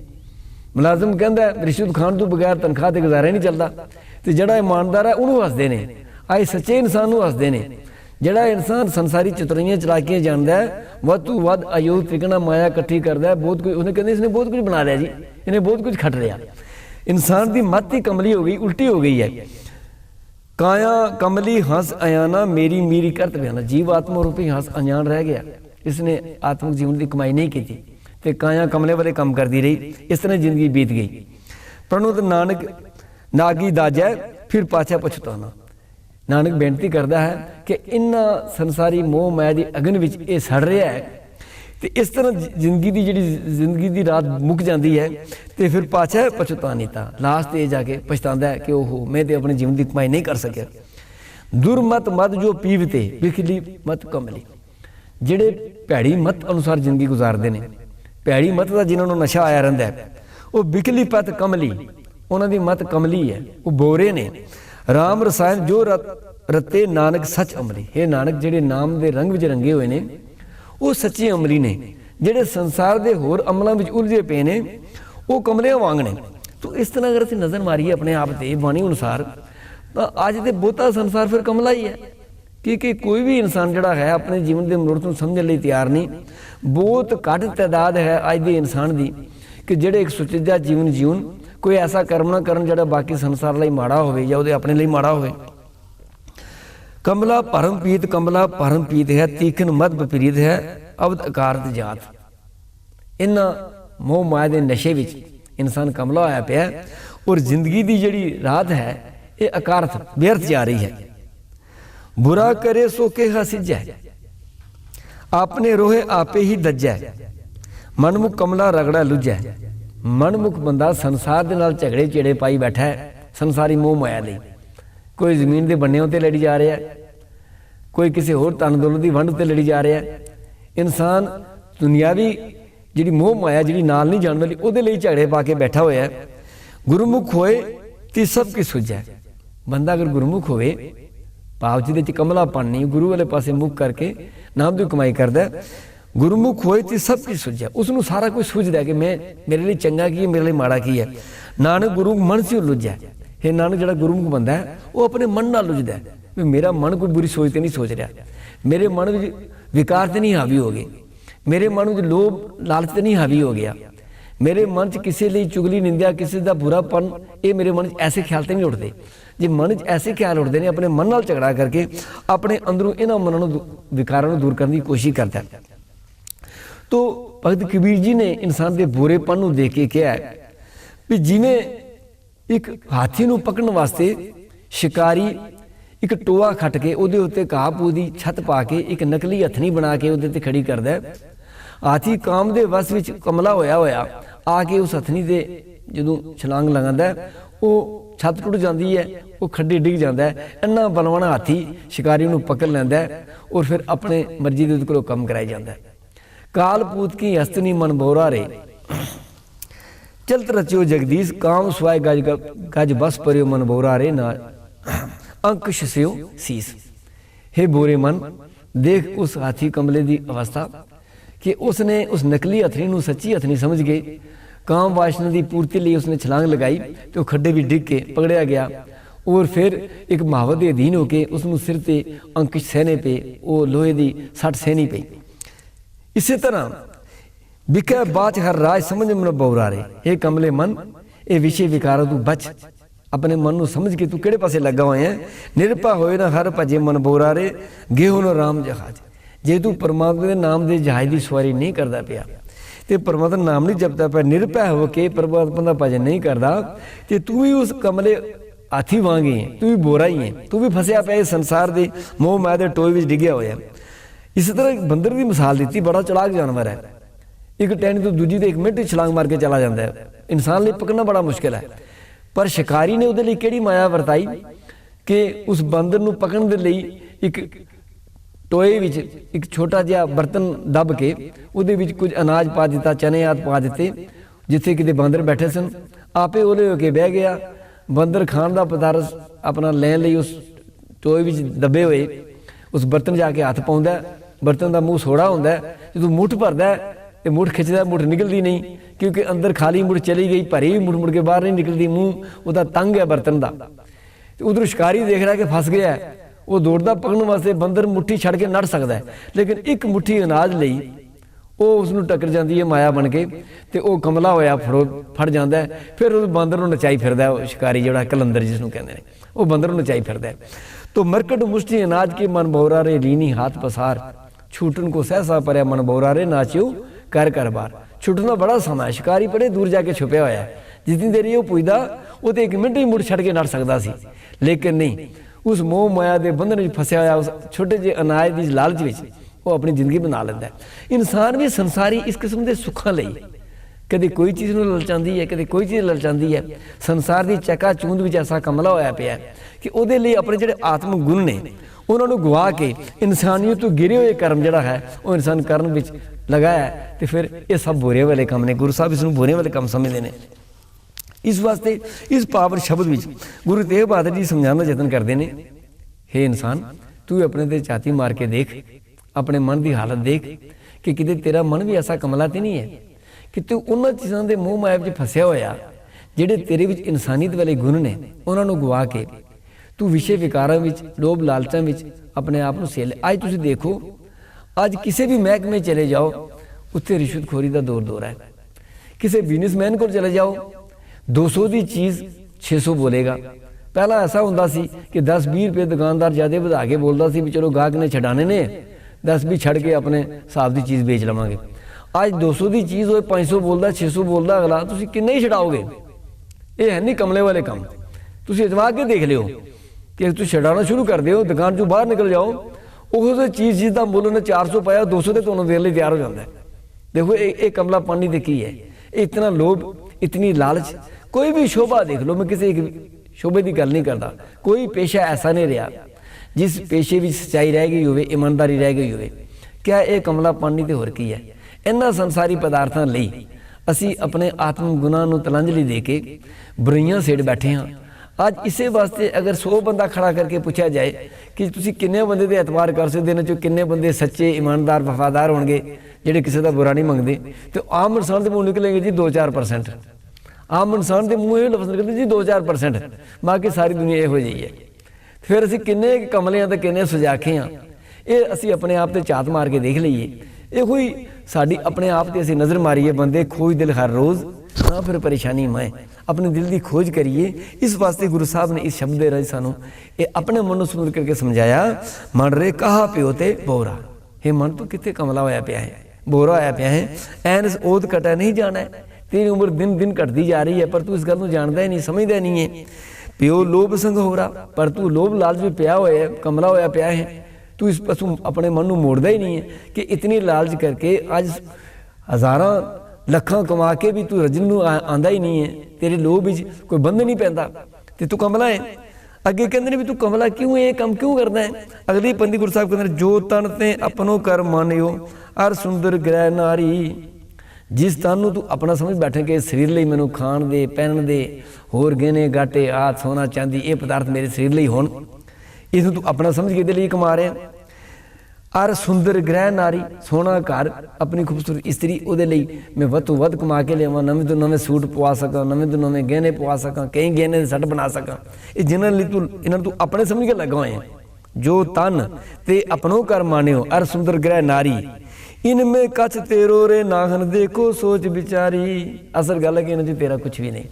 ਮੁਲਾਜ਼ਮ ਕਹਿੰਦਾ ਰਿਸ਼ਵਤ ਖਾਨ ਤੋਂ ਬਗੈਰ ਤਨਖਾਹ ਤੇ ਗੁਜ਼ਾਰਾ ਹੀ ਨਹੀਂ ਚੱਲਦਾ। ਤੇ ਜਿਹੜਾ ਇਮਾਨਦਾਰ ਹੈ, ਉਹਨੂੰ ਹੱਸਦੇ ਨੇ। ਅੱਜ ਸੱਚੇ ਇਨਸਾਨ ਨੂੰ ਹੱਸਦੇ ਨੇ। ਜਿਹੜਾ ਇਨਸਾਨ ਸੰਸਾਰੀ ਚਤੁਰਾਈਆਂ ਚਲਾਕੀਆਂ ਜਾਣਦਾ ਹੈ, ਵੱਧ ਤੋਂ ਵੱਧ ਅਯੋਗ ਤ੍ਰਿਕਣਾ ਮਾਇਆ ਇਕੱਠੀ ਕਰਦਾ ਹੈ, ਬਹੁਤ ਕੁਝ ਉਹਨੇ ਕਹਿੰਦੇ ਇਸਨੇ ਬਹੁਤ ਕੁਝ ਬਣਾ ਲਿਆ ਜੀ। ਇਹਨੇ ਬਹੁਤ ਕੁਝ ਖੱਟ ਲਿਆ। ਇਨਸਾਨ ਦੀ ਮੱਤ ਹੀ ਕਮਲੀ ਹੋ ਗਈ, ਉਲਟੀ ਹੋ ਗਈ ਹੈ। ਕਾਇਆ ਕਮਲੀ ਹੰਸ ਅਯਾਨਾ, ਮੇਰੀ ਮੀਰੀ ਕਰਤ ਬਿਆਨਾ। ਜੀਵ ਆਤਮਾ ਰੂਪੀ ਹੰਸ ਅਣਜਾਣ ਰਹਿ ਗਿਆ। ਇਸਨੇ ਆਤਮਿਕ ਜੀਵਨ ਦੀ ਕਮਾਈ ਨਹੀਂ ਕੀਤੀ ਤੇ ਕਾਇਆ ਕਮਲੇ ਵਾਲੇ ਕੰਮ ਕਰਦੀ ਰਹੀ। ਇਸ ਤਰ੍ਹਾਂ ਜ਼ਿੰਦਗੀ ਬੀਤ ਗਈ। ਪ੍ਰਣੁਤ ਨਾਨਕ ਨਾਗੀ ਦਾਜੈ, ਫਿਰ ਪਾਛਾ ਪਛਤਾਨਾ ਨਾਨਕ ਬੇਨਤੀ ਕਰਦਾ ਹੈ ਕਿ ਇਨ੍ਹਾਂ ਸੰਸਾਰੀ ਮੋਹ ਮਾਇਆ ਦੀ ਅਗਨ ਵਿੱਚ ਇਹ ਸੜ ਰਿਹਾ ਹੈ, ਤੇ ਇਸ ਤਰ੍ਹਾਂ ਜ਼ਿੰਦਗੀ ਦੀ ਜਿਹੜੀ ਜ਼ਿੰਦਗੀ ਦੀ ਰਾਤ ਮੁੱਕ ਜਾਂਦੀ ਹੈ, ਤੇ ਫਿਰ ਪਾਛਾ ਪਛਤਾਨੀਤਾ। ਲਾਸਟ ਤੇ ਜਾ ਕੇ ਪਛਤਾਉਂਦਾ ਹੈ ਕਿ ਉਹ ਮੈਂ ਤੇ ਆਪਣੇ ਜੀਵਨ ਦੀ ਕਮਾਈ ਨਹੀਂ ਕਰ ਸਕਿਆ। ਦੁਰਮਤ ਮਤ ਜੋ ਪੀਵਤੇ, ਵਿਖਲੀ ਮਤ ਕਮਲੀ। ਜਿਹੜੇ ਭੈੜੀ ਮਤ ਅਨੁਸਾਰ ਜ਼ਿੰਦਗੀ ਗੁਜ਼ਾਰਦੇ ਨੇ, ਭੈੜੀ ਮਤ ਦਾ ਜਿਨ੍ਹਾਂ ਨੂੰ ਨਸ਼ਾ ਆਇਆ ਰਹਿੰਦਾ ਹੈ, ਉਹ ਵਿਖਲੀ ਪਤ ਕਮਲੀ, ਉਹਨਾਂ ਦੀ ਮਤ ਕਮਲੀ ਹੈ, ਉਹ ਬੋਰੇ ਨੇ। RAM ਰਸਾਇਣ ਜੋ ਰਤ- ਰਤੇ ਨਾਨਕ ਸੱਚ ਅਮਲੀ। ਇਹ ਨਾਨਕ, ਜਿਹੜੇ ਨਾਮ ਦੇ ਰੰਗ ਵਿੱਚ ਰੰਗੇ ਹੋਏ ਨੇ, ਉਹ ਸੱਚੇ ਅਮਲੀ ਨੇ। ਜਿਹੜੇ ਸੰਸਾਰ ਦੇ ਹੋਰ ਅਮਲਾਂ ਵਿੱਚ ਉਲਝੇ ਪਏ ਨੇ, ਉਹ ਕਮਲਿਆਂ ਵਾਂਗ ਨੇ। ਤੋ ਇਸ ਤਰ੍ਹਾਂ ਅਗਰ ਅਸੀਂ ਨਜ਼ਰ ਮਾਰੀਏ ਆਪਣੇ ਆਪ ਤੇ ਬਾਣੀ ਅਨੁਸਾਰ, ਤਾਂ ਅੱਜ ਦੇ ਬਹੁਤਾ ਸੰਸਾਰ ਫਿਰ ਕਮਲਾ ਹੀ ਹੈ। ਕਿ ਕੋਈ ਵੀ ਇਨਸਾਨ ਜਿਹੜਾ ਹੈ, ਆਪਣੇ ਜੀਵਨ ਦੇ ਮਨੋਰਥ ਨੂੰ ਸਮਝਣ ਲਈ ਤਿਆਰ ਨਹੀਂ। ਬਹੁਤ ਘੱਟ ਤਾਦਾਦ ਹੈ ਅੱਜ ਦੇ ਇਨਸਾਨ ਦੀ ਕਿ ਜਿਹੜੇ ਇੱਕ ਸੁਚੱਜਾ ਜੀਵਨ ਜੀਵਨ ਕੋਈ ਐਸਾ ਕਰਮ ਨਾ ਕਰਨ ਜਿਹੜਾ ਬਾਕੀ ਸੰਸਾਰ ਲਈ ਮਾੜਾ ਹੋਵੇ ਜਾਂ ਉਹਦੇ ਆਪਣੇ ਲਈ ਮਾੜਾ ਹੋਵੇ। ਕਮਲਾ ਭਰਮ ਪੀਤ ਕਮਲਾ ਭਰਮ ਪੀਤ ਹੈ ਤੀਖਨ ਮਦ ਵਿਪਰੀਤ ਹੈ ਅਵਦ ਅਕਾਰਤ ਜਾਤ। ਇਨ੍ਹਾਂ ਮੋਹ ਮਾਇਆ ਦੇ ਨਸ਼ੇ ਵਿੱਚ ਇਨਸਾਨ ਕਮਲਾ ਹੋਇਆ ਪਿਆ ਔਰ ਜ਼ਿੰਦਗੀ ਦੀ ਜਿਹੜੀ ਰਾਤ ਹੈ, ਇਹ ਅਕਾਰਤ ਵਿਅਰਥ ਜਾ ਰਹੀ ਹੈ। ਬੁਰਾ ਕਰੇ ਸੋ ਕੇ ਹਸਿਜੈ ਆਪਣੇ ਰੋਹੇ ਆਪੇ ਹੀ ਦੱਜੈ ਮਨਮੁਖ ਕਮਲਾ ਰਗੜਾ ਲੁੱਜੈ। ਮਨਮੁਖ ਬੰਦਾ ਸੰਸਾਰ ਦੇ ਨਾਲ ਝਗੜੇ ਚੇੜੇ ਪਾਈ ਬੈਠਾ ਹੈ, ਸੰਸਾਰੀ ਮੋਹ ਮਾਇਆ ਲਈ ਕੋਈ ਜ਼ਮੀਨ ਦੇ ਬੰਨਿਆਂ ਤੇ ਲੜੀ ਜਾ ਰਿਹਾ ਹੈ, ਕੋਈ ਕਿਸੇ ਹੋਰ ਤਨ ਦੌਲਤ ਦੀ ਵੰਡ ਤੇ ਲੜੀ ਜਾ ਰਿਹਾ ਹੈ। ਇਨਸਾਨ ਦੁਨਿਆਵੀ ਜਿਹੜੀ ਮੋਹ ਮਾਇਆ ਜਿਹੜੀ ਨਾਲ ਨਹੀਂ ਜਾਣ ਵਾਲੀ ਉਹਦੇ ਲਈ ਝਗੜੇ ਪਾ ਕੇ ਬੈਠਾ ਹੋਇਆ ਹੈ। ਗੁਰਮੁਖ ਹੋਏ ਤੇ ਸਭ ਕੀ ਸੁਝੈ ਬੰਦਾ ਅਗਰ ਗੁਰਮੁਖ ਹੋਵੇ ਭਾਵ ਜਿਹਦੇ ਚ ਕਮਲਾ ਨਹੀਂ, ਗੁਰੂ ਵਾਲੇ ਪਾਸੇ ਮੁਖ ਕਰਕੇ ਨਾਮ ਦੀ ਕਮਾਈ ਕਰਦਾ ਗੁਰਮੁਖ ਹੋਏ ਤੇ ਸਭ ਕੁਝ ਸੁਝੈ ਉਸ ਨੂੰ ਸਾਰਾ ਕੁਝ ਸੁਝਦਾ ਕਿ ਮੈਂ ਮੇਰੇ ਲਈ ਚੰਗਾ ਕੀ ਹੈ, ਮੇਰੇ ਲਈ ਮਾੜਾ ਕੀ ਹੈ। ਨਾਨਕ ਗੁਰੂ ਮਨ ਸੀ ਲੁੱਝੈ ਇਹ ਨਾਨਕ, ਜਿਹੜਾ ਗੁਰਮੁਖ ਬੰਦਾ ਹੈ, ਉਹ ਆਪਣੇ ਮਨ ਨਾਲ ਲੁੱਝਦਾ ਵੀ ਮੇਰਾ ਮਨ ਕੋਈ ਬੁਰੀ ਸੋਚ ਤੇ ਨਹੀਂ ਸੋਚ ਰਿਹਾ। ਮੇਰੇ ਮਨ ਵਿੱਚ ਵਿਕਾਰ ਤੇ ਨਹੀਂ ਹਾਵੀ ਹੋ ਗਏ। ਮੇਰੇ ਮਨ ਵਿੱਚ ਲੋਭ, ਲਾਲਚ ਤੇ ਨਹੀਂ ਹਾਵੀ ਹੋ ਗਿਆ। ਮੇਰੇ ਮਨ 'ਚ ਕਿਸੇ ਲਈ ਚੁਗਲੀ, ਨਿੰਦਿਆ, ਕਿਸੇ ਦਾ ਬੁਰਾਪਨ, ਇਹ ਮੇਰੇ ਮਨ 'ਚ ਐਸੇ ਖਿਆਲ ਤੇ ਨਹੀਂ ਉੱਠਦੇ। ਜੇ ਮਨ 'ਚ ਐਸੇ ਖਿਆਲ ਉੱਠਦੇ ਨੇ, ਆਪਣੇ ਮਨ ਨਾਲ ਝਗੜਾ ਕਰਕੇ ਆਪਣੇ ਅੰਦਰੋਂ ਇਹਨਾਂ ਮਨਾਂ ਨੂੰ ਦੂ- ਵਿਕਾਰਾਂ ਨੂੰ ਦੂਰ ਕਰਨ ਦੀ ਕੋਸ਼ਿਸ਼ ਕਰਦਾ ਹੈ। ਤੋ ਭਗਤ ਕਬੀਰ ਜੀ ਨੇ ਇਨਸਾਨ ਦੇ ਬੁਰੇਪਨ ਨੂੰ ਦੇਖ ਕੇ ਕਿਹਾ ਵੀ ਜਿਵੇਂ ਇੱਕ ਹਾਥੀ ਨੂੰ ਪਕੜਨ ਵਾਸਤੇ ਸ਼ਿਕਾਰੀ ਇੱਕ ਟੋਆ ਖੱਟ ਕੇ ਉਹਦੇ ਉੱਤੇ ਘਾਹ ਪੂ ਦੀ ਛੱਤ ਪਾ ਕੇ ਇੱਕ ਨਕਲੀ ਹਥਨੀ ਬਣਾ ਕੇ ਉਹਦੇ ਤੇ ਖੜੀ ਕਰਦਾ ਹਾਥੀ ਕਾਮ ਦੇ ਵਸ ਵਿੱਚ ਕਮਲਾ ਹੋਇਆ ਹੋਇਆ ਆ ਕੇ ਉਸ ਹਥਨੀ ਦੇ ਜਦੋਂ ਛਲਾਂਗ ਲਗਾਉਂਦਾ ਉਹ ਛੱਤ ਟੁੱਟ ਜਾਂਦੀ ਹੈ, ਉਹ ਖੱਡੇ ਡਿੱਗ ਜਾਂਦਾ ਹੈ, ਇੰਨਾ ਬਲਵਾਨਾ ਹਾਥੀ ਸ਼ਿਕਾਰੀ ਨੂੰ ਪਕੜ ਲੈਂਦਾ ਔਰ ਫਿਰ ਆਪਣੇ ਮਰਜ਼ੀ ਦੇ ਕੋਲੋਂ ਕੰਮ ਕਰਾਈ ਜਾਂਦਾ ਹੈ। ਕਾਲ ਪੂਤ ਕੀ ਹਸਤਨੀ ਮਨ ਬੋਰਾ ਰੇ। ਚਲਤ ਰਚਿਓ ਜਗਦੀਸ਼, ਕਾਮ ਸਵਾਇ ਗਜ ਗਜ ਬਸ ਪਰਿਓ ਮਨ ਬੋਰਾ ਰੇ ਨਾ ਅੰਕਸ਼ ਸੀਸ। हे ਬੋਰੇ ਮਨ, ਦੇਖ ਉਸ ਹਾਥੀ ਕਮਲੇ ਦੀ ਅਵਸਥਾ, ਕਿ ਉਸਨੇ ਉਸ ਨਕਲੀ ਹਥਨੀ ਨੂੰ ਸੱਚੀ ਹਥਨੀ ਸਮਝ ਕੇ, ਕਾਮ ਵਾਸ਼ਨਾ ਦੀ ਪੂਰਤੀ ਲਈ ਉਸਨੇ ਛਲਾਂਗ ਲਗਾਈ ਤੇ ਉਹ ਖੱਡੇ ਵਿੱਚ ਡਿੱਗ ਕੇ ਪਕੜਿਆ ਗਿਆ। ਔਰ ਫਿਰ ਇੱਕ ਮਹਾਵਤ ਦੇ ਅਧੀਨ ਹੋ ਕੇ ਉਸ ਨੂੰ ਸਿਰ ਤੇ ਅੰਕਿਸ਼ ਸਹਿਨੇ ਪਏ, ਉਹ ਲੋਹੇ ਦੀ ਸੱਟ ਸਹਿਣੀ ਪਈ। ਇਸੇ ਤਰ੍ਹਾਂ ਵਿਖੇ ਬਾਚ ਹਰ ਰਾਜ ਸਮਝ ਮਨ ਬੌਰਾਰੇ। ਇਹ ਕਮਲੇ ਮਨ, ਇਹ ਵਿਸ਼ੇ ਵਿਕਾਰਾਂ ਤੋਂ ਬਚ। ਆਪਣੇ ਮਨ ਨੂੰ ਸਮਝ ਕੇ ਤੂੰ ਕਿਹੜੇ ਪਾਸੇ ਲੱਗਾ ਹੋਇਆ ਹੈ? ਨਿਰਭੈ ਹੋਏ ਨਾ ਹਰ ਭਜੇ ਮਨ ਬੌਰਾਰੇ, ਗੇਹੁ ਨ ਰਾਮ ਜਹਾਜ। ਜੇ ਤੂੰ ਪਰਮਾਤਮਾ ਦੇ ਨਾਮ ਦੇ ਜਹਾਜ਼ ਦੀ ਸਵਾਰੀ ਨਹੀਂ ਕਰਦਾ ਪਿਆ, ਤੇ ਪਰਮਾਤਮਾ ਨਾਮ ਨਹੀਂ ਜਪਦਾ ਪਿਆ, ਨਿਰਭੈ ਹੋ ਕੇ ਪਰਮਾਤਮਾ ਦਾ ਭਜਨ ਨਹੀਂ ਕਰਦਾ, ਤੇ ਤੂੰ ਵੀ ਉਸ ਕਮਲੇ ਹਾਥੀ ਵਾਂਗ ਹੀ ਤੂੰ ਵੀ ਬੋਰਾ ਹੀ ਹੈ, ਤੂੰ ਵੀ ਫਸਿਆ ਪਿਆ ਇਸ ਸੰਸਾਰ ਦੇ ਮੋਹ ਮਾਇਆ ਦੇ ਟੋਏ ਵਿੱਚ ਡਿੱਗਿਆ ਹੋਇਆ ਇਸੇ ਤਰ੍ਹਾਂ ਇੱਕ ਬੰਦਰ ਦੀ ਮਿਸਾਲ ਦਿੱਤੀ, ਬੜਾ ਚਲਾਕ ਜਾਨਵਰ ਹੈ। ਇੱਕ ਟਹਿਣੀ ਤੋਂ ਦੂਜੀ ਤੇ ਇੱਕ ਮਿੰਟ ਵਿੱਚ ਛਲਾਂਗ ਮਾਰ ਕੇ ਚਲਾ ਜਾਂਦਾ ਹੈ। ਇਨਸਾਨ ਲਈ ਪਕੜਨਾ ਬੜਾ ਮੁਸ਼ਕਿਲ ਹੈ। ਪਰ ਸ਼ਿਕਾਰੀ ਨੇ ਉਹਦੇ ਲਈ ਕਿਹੜੀ ਮਾਇਆ ਵਰਤਾਈ ਕਿ ਉਸ ਬੰਦਰ ਨੂੰ ਪਕੜਨ ਦੇ ਲਈ ਇੱਕ ਟੋਏ ਵਿੱਚ ਇੱਕ ਛੋਟਾ ਜਿਹਾ ਬਰਤਨ ਦੱਬ ਕੇ ਉਹਦੇ ਵਿੱਚ ਕੁਝ ਅਨਾਜ ਪਾ ਦਿੱਤਾ, ਚਨੇ ਆਦ ਪਾ ਦਿੱਤੇ, ਜਿੱਥੇ ਕਿਤੇ ਬਾਂਦਰ ਬੈਠੇ ਸਨ। ਆਪੇ ਉਹਲੇ ਹੋ ਕੇ ਬਹਿ ਗਿਆ। ਬਾਂਦਰ ਖਾਣ ਦਾ ਪਦਾਰਥ ਆਪਣਾ ਲੈਣ ਲਈ ਉਸ ਟੋਏ ਵਿੱਚ ਦੱਬੇ ਹੋਏ, ਉਸ ਬਰਤਨ ਜਾ ਕੇ ਹੱਥ ਪਾਉਂਦਾ ਬਰਤਨ ਦਾ ਮੂੰਹ ਸੋੜਾ ਹੁੰਦਾ ਜਦੋਂ ਮੁੱਠ ਭਰਦਾ ਤੇ ਮੁੱਠ ਖਿੱਚਦਾ ਮੁੱਠ ਨਿਕਲਦੀ ਨਹੀਂ, ਕਿਉਂਕਿ ਅੰਦਰ ਖਾਲੀ ਮੁੱਠ ਚਲੀ ਗਈ, ਭਰੀ ਵੀ ਮੁੜ ਕੇ ਬਾਹਰ ਨਹੀਂ ਨਿਕਲਦੀ, ਮੂੰਹ ਉਹਦਾ ਤੰਗ ਹੈ ਬਰਤਨ ਦਾ। ਤੇ ਉਧਰ ਸ਼ਿਕਾਰੀ ਦੇਖ ਰਿਹਾ ਕਿ ਫਸ ਗਿਆ ਉਹ ਦੌੜਦਾ ਪਕੜਨ ਵਾਸਤੇ ਬੰਦਰ ਮੁੱਠੀ ਛੱਡ ਕੇ ਨੜ ਸਕਦਾ ਹੈ। ਲੇਕਿਨ ਇੱਕ ਮੁੱਠੀ ਅਨਾਜ ਲਈ ਉਹ ਉਸ ਨੂੰ ਟੱਕਰ ਜਾਂਦੀ ਹੈ, ਮਾਇਆ ਬਣ ਕੇ ਤੇ ਉਹ ਕਮਲਾ ਹੋਇਆ ਫੜੋ, ਫੜ ਜਾਂਦਾ ਹੈ। ਫਿਰ ਉਹ ਬਾਂਦਰ ਨੂੰ ਨਚਾਈ ਫਿਰਦਾ ਉਹ ਸ਼ਿਕਾਰੀ ਜਿਹੜਾ ਕਲੰਦਰ ਜਿਸ ਨੂੰ ਕਹਿੰਦੇ ਨੇ, ਉਹ ਬਾਂਦਰ ਨੂੰ ਨਚਾਈ ਫਿਰਦਾ ਹੈ। ਤੋ ਮਰਕਟ ਮੁਸ਼ਟੀ ਅਨਾਜ ਕੇ ਮਨ ਬੋਰਾ ਰੇ ਲੀਨੀ ਹਾਥ ਪਸਾਰ। ਛੂਟਨ ਕੋ ਸਹਸਾ ਪਰਿਆ ਮਨ ਬੋਰਾ ਰੇ ਨਾਚਿਓ ਕਰ ਕਰ ਬਾਰ। ਛੁੱਟਣਾ ਬੜਾ ਸਮਾਂ ਸ਼ਿਕਾਰੀ ਬੜੇ ਦੂਰ ਜਾ ਕੇ ਛੁਪਿਆ ਹੋਇਆ ਹੈ। ਜਿਤਨੀ ਦੇਰੀ ਉਹ ਪੁੱਜਦਾ, ਉਹ ਤੇ ਇੱਕ ਮਿੰਟ ਹੀ ਮੁੜ ਛੱਡ ਕੇ ਨੜ ਸਕਦਾ ਸੀ। ਲੇਕਿਨ ਨਹੀਂ, ਉਸ ਮੋਹ ਮਾਇਆ ਦੇ ਬੰਧਨ ਵਿੱਚ ਫਸਿਆ ਹੋਇਆ ਉਸ ਛੋਟੇ ਜਿਹੇ ਅਨਾਜ ਦੀ ਲਾਲਚ ਵਿੱਚ ਉਹ ਆਪਣੀ ਜ਼ਿੰਦਗੀ ਬਣਾ ਲੈਂਦਾ ਹੈ। ਇਨਸਾਨ ਵੀ ਸੰਸਾਰੀ ਇਸ ਕਿਸਮ ਦੇ ਸੁੱਖਾਂ ਲਈ ਕਦੇ ਕੋਈ ਚੀਜ਼ ਨੂੰ ਲਲਚਾਉਂਦੀ ਹੈ, ਕਦੇ ਕੋਈ ਚੀਜ਼ ਲਲਚਾਉਂਦੀ ਹੈ। ਸੰਸਾਰ ਦੀ ਚੱਕਾ ਚੂੰਦ ਵਿੱਚ ਐਸਾ ਕਮਲਾ ਹੋਇਆ ਪਿਆ ਕਿ ਉਹਦੇ ਲਈ ਆਪਣੇ ਜਿਹੜੇ ਆਤਮਿਕ ਗੁਣ ਨੇ ਉਹਨਾਂ ਨੂੰ ਗਵਾ ਕੇ ਇਨਸਾਨੀਅਤ ਤੋਂ ਗਿਰੇ ਹੋਏ ਕਰਮ ਜਿਹੜਾ ਹੈ, ਉਹ ਇਨਸਾਨ ਕਰਨ ਵਿੱਚ ਲਗਾਇਆ ਹੈ ਤੇ ਫਿਰ ਇਹ ਸਭ ਬੁਰੇ ਵਾਲੇ ਕੰਮ ਨੇ। ਗੁਰੂ ਸਾਹਿਬ ਇਸ ਨੂੰ ਬੁਰੇ ਵਾਲੇ ਕੰਮ ਸਮਝਦੇ ਨੇ। ਇਸ ਵਾਸਤੇ ਇਸ ਪਾਵਰ ਸ਼ਬਦ ਵਿੱਚ ਗੁਰੂ ਤੇਗ ਬਹਾਦਰ ਜੀ ਸਮਝਾਉਣ ਦਾ ਯਤਨ ਕਰਦੇ ਨੇ हे ਇਨਸਾਨ, ਤੂੰ ਆਪਣੇ ਤੇ ਛਾਤੀ ਮਾਰ ਕੇ ਦੇਖ, ਆਪਣੇ ਮਨ ਦੀ ਹਾਲਤ ਦੇਖ ਕਿ ਕਿਤੇ ਤੇਰਾ ਮਨ ਵੀ ਐਸਾ ਕਮਲਾ ਤੇ ਨਹੀਂ ਹੈ ਕਿ ਤੂੰ ਉਹਨਾਂ ਚੀਜ਼ਾਂ ਦੇ ਮੋਹ ਮਾਇਆ ਵਿੱਚ ਫਸਿਆ ਹੋਇਆ, ਜਿਹੜੇ ਤੇਰੇ ਵਿੱਚ ਇਨਸਾਨੀਅਤ ਵਾਲੇ ਗੁਣ ਨੇ, ਉਹਨਾਂ ਨੂੰ ਗਵਾ ਕੇ ਤੂੰ ਵਿਸ਼ੇ ਵਿਕਾਰਾਂ ਵਿੱਚ, ਲੋਭ ਲਾਲਚਾਂ ਵਿੱਚ ਆਪਣੇ ਆਪ ਨੂੰ ਸੇਲ। ਅੱਜ ਤੁਸੀਂ ਦੇਖੋ, ਅੱਜ ਕਿਸੇ ਵੀ ਮਹਿਕਮੇ ਚਲੇ ਜਾਓ, ਉੱਥੇ ਰਿਸ਼ਵਤਖੋਰੀ ਦਾ ਦੌਰ ਦੌਰ ਹੈ। ਕਿਸੇ ਬਿਜ਼ਨਸਮੈਨ ਕੋਲ ਚਲੇ ਜਾਓ 200 ਦੀ ਚੀਜ਼ 600 ਬੋਲੇਗਾ। ਪਹਿਲਾਂ ਐਸਾ ਹੁੰਦਾ ਸੀ ਕਿ 10 20 ਰੁਪਏ ਦੁਕਾਨਦਾਰ ਜ਼ਿਆਦਾ ਵਧਾ ਕੇ ਬੋਲਦਾ ਸੀ ਵੀ ਚਲੋ ਗਾਹਕ ਨੇ ਛਡਾਣੇ ਨੇ 10 ਵੀ ਛੱਡ ਕੇ ਆਪਣੇ ਹਿਸਾਬ ਦੀ ਚੀਜ਼ ਵੇਚ ਲਵਾਂਗੇ। ਅੱਜ 200 ਦੀ ਚੀਜ਼ ਹੋਏ 500 ਬੋਲਦਾ 600 ਬੋਲਦਾ, ਅਗਲਾ ਤੁਸੀਂ ਕਿੰਨੇ ਹੀ ਛਡਾਓਗੇ? ਇਹ ਹੈ ਨਹੀਂ ਕਮਲੇ ਵਾਲੇ ਕੰਮ। ਤੁਸੀਂ ਅਜਵਾ ਕੇ ਦੇਖ ਲਿਓ ਕਿ ਤੁਸੀਂ ਛਡਾਉਣਾ ਸ਼ੁਰੂ ਕਰ ਦਿਓ, ਦੁਕਾਨ ਚੋਂ ਬਾਹਰ ਨਿਕਲ ਜਾਓ ਉਹ ਤੇ ਚੀਜ਼ ਜਿਸ ਦਾ ਮੁੱਲ ਉਹਨੇ 400 ਪਾਇਆ 200 ਤੇ ਤੁਹਾਨੂੰ ਦੇਣ ਲਈ ਤਿਆਰ ਹੋ ਜਾਂਦਾ ਦੇਖੋ, ਇਹ ਇਹ ਕਮਲਾ ਪਾਣੀ ਦੇ ਕੀ ਹੈ? ਇਹ ਇਤਨਾ ਲੋਭ, ਇਤਨੀ ਲਾਲਚ, ਕੋਈ ਵੀ ਸ਼ੋਭਾ ਦੇਖ ਲਓ, ਮੈਂ ਕਿਸੇ ਇੱਕ ਸ਼ੋਭੇ ਦੀ ਗੱਲ ਨਹੀਂ ਕਰਦਾ। ਕੋਈ ਪੇਸ਼ਾ ਐਸਾ ਨਹੀਂ ਰਿਹਾ, ਜਿਸ ਪੇਸ਼ੇ ਵਿੱਚ ਸਚਾਈ ਰਹਿ ਗਈ ਹੋਵੇ, ਇਮਾਨਦਾਰੀ ਰਹਿ ਗਈ ਹੋਵੇ। ਕਿਆ ਇਹ ਕਮਲਾ ਪਾਣੀ ਤੇ ਹੋਰ ਕੀ ਹੈ? ਇਹਨਾਂ ਸੰਸਾਰੀ ਪਦਾਰਥਾਂ ਲਈ ਅਸੀਂ ਆਪਣੇ ਆਤਮ ਗੁਨਾਹ ਨੂੰ ਤਲੰਜਲੀ ਦੇ ਕੇ ਬੁਰਾਈਆਂ ਸੇੜ ਬੈਠੇ ਹਾਂ। ਅੱਜ ਇਸੇ ਵਾਸਤੇ ਅਗਰ 100 ਬੰਦਾ ਖੜਾ ਕਰਕੇ ਪੁੱਛਿਆ ਜਾਏ ਕਿ ਤੁਸੀਂ ਕਿੰਨੇ ਬੰਦੇ ਦੇ ਇਤਬਾਰ ਕਰ ਸਕਦੇ ਹੋ ਚੋਂ ਕਿੰਨੇ ਬੰਦੇ ਸੱਚੇ ਇਮਾਨਦਾਰ ਵਫਾਦਾਰ ਹੋਣਗੇ, ਜਿਹੜੇ ਕਿਸੇ ਦਾ ਬੁਰਾ ਨਹੀਂ ਮੰਗਦੇ? ਤੇ ਆਮ ਇਨਸਾਨ ਦੇ ਮੂੰਹ ਨਿਕਲੇਗੇ ਜੀ 2-4% ਆਮ ਇਨਸਾਨ ਦੇ ਮੂੰਹ ਇਹ ਲਫ਼ਜ਼ ਨਿਕਲਦੇ ਜੀ 2-4% ਬਾਕੀ ਸਾਰੀ ਦੁਨੀਆ ਇਹੋ ਜਿਹੀ ਹੈ। ਫਿਰ ਅਸੀਂ ਕਿੰਨੇ ਕਮਲਿਆਂ ਤੇ ਕਿੰਨੇ ਸੁਜਾਖੇ ਆ ਇਹ ਅਸੀਂ ਆਪਣੇ ਆਪ ਤੇ ਝਾਤ ਮਾਰ ਕੇ ਦੇਖ ਲਈਏ। ਇਹ ਕੋਈ ਸਾਡੀ ਆਪਣੇ ਆਪ ਤੇ ਅਸੀਂ ਨਜ਼ਰ ਮਾਰੀਏ ਬੰਦੇ, ਖੋਜ ਦਿਲ ਹਰ ਰੋਜ਼, ਨਾ ਫਿਰ ਪਰੇਸ਼ਾਨੀ ਮੈਂ। ਆਪਣੇ ਦਿਲ ਦੀ ਖੋਜ ਕਰੀਏ ਇਸ ਵਾਸਤੇ ਗੁਰੂ ਸਾਹਿਬ ਨੇ ਇਸ ਸ਼ਬਦ ਦੇ ਰਾਹੀਂ ਸਾਨੂੰ ਇਹ ਆਪਣੇ ਮਨ ਨੂੰ ਸਮਝ ਕਰਕੇ ਸਮਝਾਇਆ ਮਨ ਰੇ ਕਹਾ ਪਿਓ ਤੇ ਬੋਰਾ ਇਹ ਮਨ ਤੋਂ ਕਿੱਥੇ ਕਮਲਾ ਹੋਇਆ ਪਿਆ ਹੈ ਬੋਰਾ ਹੋਇਆ ਪਿਆ ਹੈ ਐਨ ਇਸ ਓਦ ਕਟਾ ਨਹੀਂ ਜਾਣਾ ਹੈ। ਤੇਰੀ ਉਮਰ ਦਿਨ ਦਿਨ ਘਟਦੀ ਜਾ ਰਹੀ ਹੈ ਪਰ ਤੂੰ ਇਸ ਗੱਲ ਨੂੰ ਜਾਣਦਾ ਹੀ ਨਹੀਂ ਸਮਝਦਾ ਨਹੀਂ ਹੈ ਪਿਓ ਲੋਭ ਸੰਗ ਹੋਰਾ ਪਰ ਤੂੰ ਲੋਭ ਲਾਲਚ ਵਿੱਚ ਪਿਆ ਹੋਇਆ ਹੈ ਕਮਲਾ ਹੋਇਆ ਪਿਆ ਹੈ ਤੂੰ ਇਸ ਪਸੂ ਆਪਣੇ ਮਨ ਨੂੰ ਮੋੜਦਾ ਹੀ ਨਹੀਂ ਹੈ ਕਿ ਇਤਨੀ ਲਾਲਚ ਕਰਕੇ ਅੱਜ ਹਜ਼ਾਰਾਂ ਲੱਖਾਂ ਕਮਾ ਕੇ ਵੀ ਤੂੰ ਰਜਨ ਨੂੰ ਆ- ਆਂਦਾ ਹੀ ਨਹੀਂ ਹੈ। ਤੇਰੇ ਲੋਭ ਵਿੱਚ ਕੋਈ ਬੰਦ ਨਹੀਂ ਪੈਂਦਾ। ਤੇ ਤੂੰ ਕਮਲਾ ਹੈ। ਅੱਗੇ ਕਹਿੰਦੇ ਨੇ ਵੀ ਤੂੰ ਕਮਲਾ ਕਿਉਂ ਇਹ ਕੰਮ ਕਿਉਂ ਕਰਦਾ ਹੈ? ਅਗਲੀ ਪੰਦੀ ਗੁਰੂ ਸਾਹਿਬ ਕਹਿੰਦੇ ਨੇ, ਜੋ ਤਨ ਤੇ ਆਪਣੋ ਕਰ ਮਾਨਿਓ ਅਰ ਸੁੰਦਰ ਗ੍ਰਹਿ ਨਾਰੀ। ਜਿਸ ਤਨ ਨੂੰ ਤੂੰ ਆਪਣਾ ਸਮਝ ਬੈਠੇ ਕਿ ਸਰੀਰ ਲਈ ਮੈਨੂੰ ਖਾਣ ਦੇ, ਪਹਿਨਣ ਦੇ, ਹੋਰ ਗਹਿਣੇ ਗਾਟੇ ਆ ਸੋਨਾ ਚਾਂਦੀ, ਇਹ ਪਦਾਰਥ ਮੇਰੇ ਸਰੀਰ ਲਈ ਹੋਣ। ਇਸ ਨੂੰ ਤੂੰ ਆਪਣਾ ਸਮਝ ਕੇ ਦੇ ਲਈ ਕਮਾ ਰਿਹਾ ਅਰ ਸੁੰਦਰ ਗ੍ਰਹਿ ਨਾਰੀ ਸੋਹਣਾ ਘਰ, ਆਪਣੀ ਖੂਬਸੂਰਤ ਇਸਤਰੀ ਉਹਦੇ ਲਈ ਮੈਂ ਵੱਧ ਤੋਂ ਵੱਧ ਕਮਾ ਕੇ ਲਿਆਵਾਂ, ਨਵੇਂ ਤੋਂ ਨਵੇਂ ਸੂਟ ਪਵਾ ਸਕਾਂ, ਨਵੇਂ ਤੋਂ ਨਵੇਂ ਗਹਿਣੇ ਪਵਾ ਸਕਾਂ, ਕਈ ਗਹਿਣੇ ਦੇ ਸੱਟ ਬਣਾ ਸਕਾਂ। ਇਹ ਜਿਨ੍ਹਾਂ ਲਈ ਤੂੰ, ਇਹਨਾਂ ਨੂੰ ਤੂੰ ਆਪਣੇ ਸਮਝ ਕੇ ਲੱਗਾ ਹੋਇਆ ਜੋ ਤਨ ਤੇ ਆਪਣੋ ਕਰ ਮਾਨਿਓ ਅਰ ਸੁੰਦਰ ਗ੍ਰਹਿ ਨਾਰੀ, ਇਨ ਮੇ ਕਛ ਤੇਰੋ ਰੇ ਨਾਹਨ ਦੇਖੋ ਸੋਚ ਵਿਚਾਰੀ। ਅਸਲ ਗੱਲ ਹੈ ਕਿ ਇਹਨਾਂ 'ਚ ਤੇਰਾ ਕੁਝ ਵੀ ਨਹੀਂ।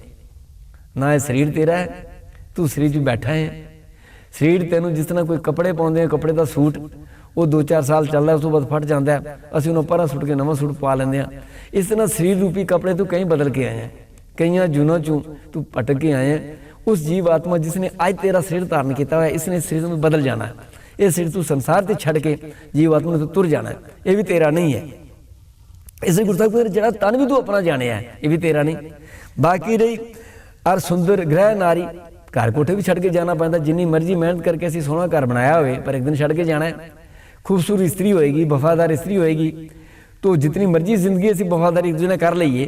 ਨਾ ਇਹ ਸਰੀਰ ਤੇਰਾ ਹੈ, ਤੂੰ ਸਰੀਰ 'ਚ ਬੈਠਾ ਹੈ। ਸਰੀਰ ਤੈਨੂੰ ਜਿਸ ਤਰ੍ਹਾਂ ਕੋਈ ਕੱਪੜੇ ਪਾਉਂਦੇ ਆ, ਕੱਪੜੇ ਦਾ ਸੂਟ ਉਹ 2-4 ਸਾਲ ਚੱਲਦਾ, ਉਸ ਤੋਂ ਬਾਅਦ ਫਟ ਜਾਂਦਾ ਅਸੀਂ ਉਹਨੂੰ ਪਰਾਂ ਸੁੱਟ ਕੇ ਨਵਾਂ ਸੂਟ ਪਾ ਲੈਂਦੇ ਆ ਇਸ ਤਰ੍ਹਾਂ ਸਰੀਰ ਰੂਪੀ ਕੱਪੜੇ ਤੂੰ ਕਈ ਬਦਲ ਕੇ ਆਏ ਹੈ। ਕਈਆਂ ਜੁਨੋਂ ਚੋਂ ਤੂੰ ਭਟਕ ਕੇ ਆਏ ਹੈ। ਉਸ ਜੀਵ ਆਤਮਾ ਜਿਸ ਨੇ ਅੱਜ ਤੇਰਾ ਸਰੀਰ ਧਾਰਨ ਕੀਤਾ ਹੋਇਆ, ਇਸ ਨੇ ਸਰੀਰ ਨੂੰ ਬਦਲ ਜਾਣਾ ਹੈ। ਇਹ ਸਰੀਰ ਤੂੰ ਸੰਸਾਰ ਤੇ ਛੱਡ ਕੇ ਜੀਵ ਆਤਮਾ ਨੂੰ ਤੁਰ ਜਾਣਾ ਹੈ। ਇਹ ਵੀ ਤੇਰਾ ਨਹੀਂ ਹੈ ਇਸੇ ਗੁਰੂ ਸਾਹਿਬ ਜਿਹੜਾ ਤਨ ਵੀ ਤੂੰ ਆਪਣਾ ਜਾਣਿਆ, ਇਹ ਵੀ ਤੇਰਾ ਨਹੀਂ ਬਾਕੀ ਰਹੀ ਅਰ ਸੁੰਦਰ ਗ੍ਰਹਿ ਨਾਰੀ, ਘਰ ਕੋਠੇ ਵੀ ਛੱਡ ਕੇ ਜਾਣਾ ਪੈਂਦਾ ਜਿੰਨੀ ਮਰਜ਼ੀ ਮਿਹਨਤ ਕਰਕੇ ਅਸੀਂ ਸੋਹਣਾ ਘਰ ਬਣਾਇਆ ਹੋਵੇ, ਪਰ ਇੱਕ ਦਿਨ ਛੱਡ ਕੇ ਜਾਣਾ ਹੈ ਖੂਬਸੂਰਤ ਇਸਤਰੀ ਹੋਏਗੀ, ਵਫਾਦਾਰ ਇਸਤਰੀ ਹੋਏਗੀ तो ਜਿਤਨੀ ਮਰਜ਼ੀ ਜ਼ਿੰਦਗੀ ਅਸੀਂ ਵਫਾਦਾਰੀ ਇੱਕ ਦੂਜੇ ਨਾਲ ਕਰ ਲਈਏ,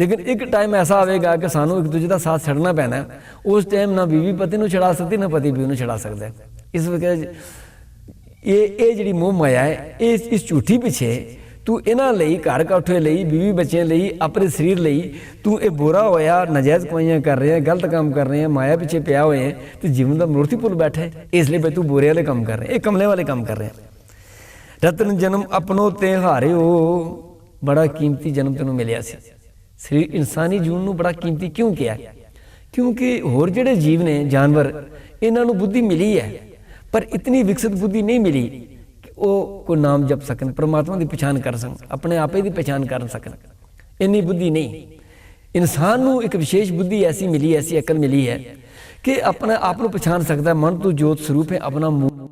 ਲੇਕਿਨ ਇੱਕ ਟਾਈਮ ਐਸਾ ਆਵੇਗਾ ਕਿ ਸਾਨੂੰ ਇੱਕ ਦੂਜੇ ਦਾ ਸਾਥ ਛੱਡਣਾ ਪੈਣਾ ਉਸ ਟਾਈਮ ਨਾ ਬੀਵੀ ਪਤੀ ਨੂੰ ਛੜਾ ਸਕਦੀ, ਨਾ ਪਤੀ ਬੀਵੀ ਨੂੰ ਛੜਾ ਸਕਦਾ ਇਸ ਵਕਤ ਇਹ ਇਹ ਜਿਹੜੀ ਮੋਹ ਮਾਇਆ ਹੈ ਇਸ ਇਸ ਝੂਠੀ ਪਿੱਛੇ ਤੂੰ ਇਹਨਾਂ ਲਈ ਘਰ ਕੋਠੇ ਲਈ, ਬੀਵੀ ਬੱਚਿਆਂ ਲਈ, ਆਪਣੇ ਸਰੀਰ ਲਈ, ਤੂੰ ਇਹ ਬੁਰਾ ਹੋਇਆ, ਨਜਾਇਜ਼ ਕਮਾਈਆਂ ਕਰ ਰਿਹਾ, ਗਲਤ ਕੰਮ ਕਰ ਰਿਹਾ, ਮਾਇਆ ਪਿੱਛੇ ਪਿਆ ਹੋਇਆ ਹੈ ਤੇ ਜੀਵਨ ਦਾ ਮੂਰਤੀ ਭੁੱਲ ਬੈਠਾ ਇਸ ਲਈ ਬਈ ਤੂੰ ਬੁਰੇ ਵਾਲੇ ਕੰਮ ਕਰ ਰਿਹਾ, ਇਹ ਕਮਲੇ ਵਾਲੇ ਕੰਮ ਕਰ ਰਿਹਾ। ਰਤਨ ਜਨਮ ਆਪਣੋ ਤੇ ਹਾਰਿਓ। ਬੜਾ ਕੀਮਤੀ ਜਨਮ ਤੈਨੂੰ ਮਿਲਿਆ ਸੀ। ਸ੍ਰੀ ਇਨਸਾਨੀ ਜੀਵਨ ਨੂੰ ਬੜਾ ਕੀਮਤੀ ਕਿਉਂ ਕਿਹਾ? ਕਿਉਂਕਿ ਹੋਰ ਜਿਹੜੇ ਜੀਵ ਨੇ, ਜਾਨਵਰ, ਇਹਨਾਂ ਨੂੰ ਬੁੱਧੀ ਮਿਲੀ ਹੈ। ਪਰ ਇਤਨੀ ਵਿਕਸਿਤ ਬੁੱਧੀ ਨਹੀਂ ਮਿਲੀ ਕਿ ਉਹ ਕੋਈ ਨਾਮ ਜਪ ਸਕਣ, ਪਰਮਾਤਮਾ ਦੀ ਪਛਾਣ ਕਰ ਸਕਣ, ਆਪਣੇ ਆਪੇ ਦੀ ਪਛਾਣ ਕਰ ਸਕਣ। ਇੰਨੀ ਬੁੱਧੀ ਨਹੀਂ। ਇਨਸਾਨ ਨੂੰ ਇੱਕ ਵਿਸ਼ੇਸ਼ ਬੁੱਧੀ ਐਸੀ ਮਿਲੀ, ਐਸੀ ਅਕਲ ਮਿਲੀ ਹੈ ਕਿ ਆਪਣੇ ਆਪ ਨੂੰ ਪਛਾਣ ਸਕਦਾ ਮਨ ਤੋਂ ਜੋਤ ਸਰੂਪ ਹੈ, ਆਪਣਾ ਮੂਲ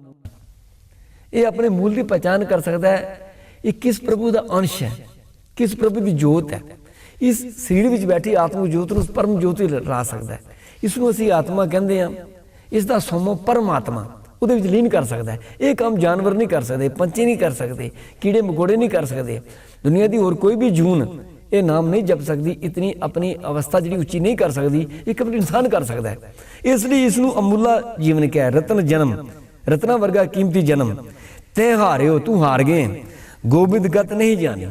ਇਹ ਆਪਣੇ ਮੂਲ ਦੀ ਪਛਾਣ ਕਰ ਸਕਦਾ ਹੈ। ਇਹ ਕਿਸ ਪ੍ਰਭੂ ਦਾ ਅੰਸ਼ ਹੈ? ਕਿਸ ਪ੍ਰਭੂ ਦੀ ਜੋਤ ਹੈ? ਇਸ ਸਰੀਰ ਵਿੱਚ ਬੈਠੀ ਆਤਮਿਕ ਜੋਤ ਨੂੰ ਪਰਮ ਜੋਤ ਹੀ ਲਾ ਸਕਦਾ ਹੈ। ਇਸ ਨੂੰ ਅਸੀਂ ਆਤਮਾ ਕਹਿੰਦੇ ਹਾਂ। ਇਸ ਦਾ ਸੋਮੋ ਪਰਮਾਤਮਾ ਉਹਦੇ ਵਿੱਚ ਲੀਨ ਕਰ ਸਕਦਾ ਹੈ। ਇਹ ਕੰਮ ਜਾਨਵਰ ਨਹੀਂ ਕਰ ਸਕਦੇ, ਪੰਛੀ ਨਹੀਂ ਕਰ ਸਕਦੇ, ਕੀੜੇ ਮਕੌੜੇ ਨਹੀਂ ਕਰ ਸਕਦੇ। ਦੁਨੀਆ ਦੀ ਹੋਰ ਕੋਈ ਵੀ ਜੂਨ ਇਹ ਨਾਮ ਨਹੀਂ ਜਪ ਸਕਦੀ, ਇਤਨੀ ਆਪਣੀ ਅਵਸਥਾ ਜਿਹੜੀ ਉੱਚੀ ਨਹੀਂ ਕਰ ਸਕਦੀ, ਇੱਕ ਕੇਵਲ ਇਨਸਾਨ ਕਰ ਸਕਦਾ ਹੈ। ਇਸ ਲਈ ਇਸ ਨੂੰ ਅਮੁੱਲਾ ਜੀਵਨ ਕਿਹਾ, ਰਤਨ ਜਨਮ। ਰਤਨਾ ਵਰਗਾ ਕੀਮਤੀ ਜਨਮ। ਤੇ ਹਾਰਿਓ, ਤੂੰ ਹਾਰ ਗਏ। ਗੋਬਿੰਦ ਗਤ ਨਹੀਂ ਜਾਣੀ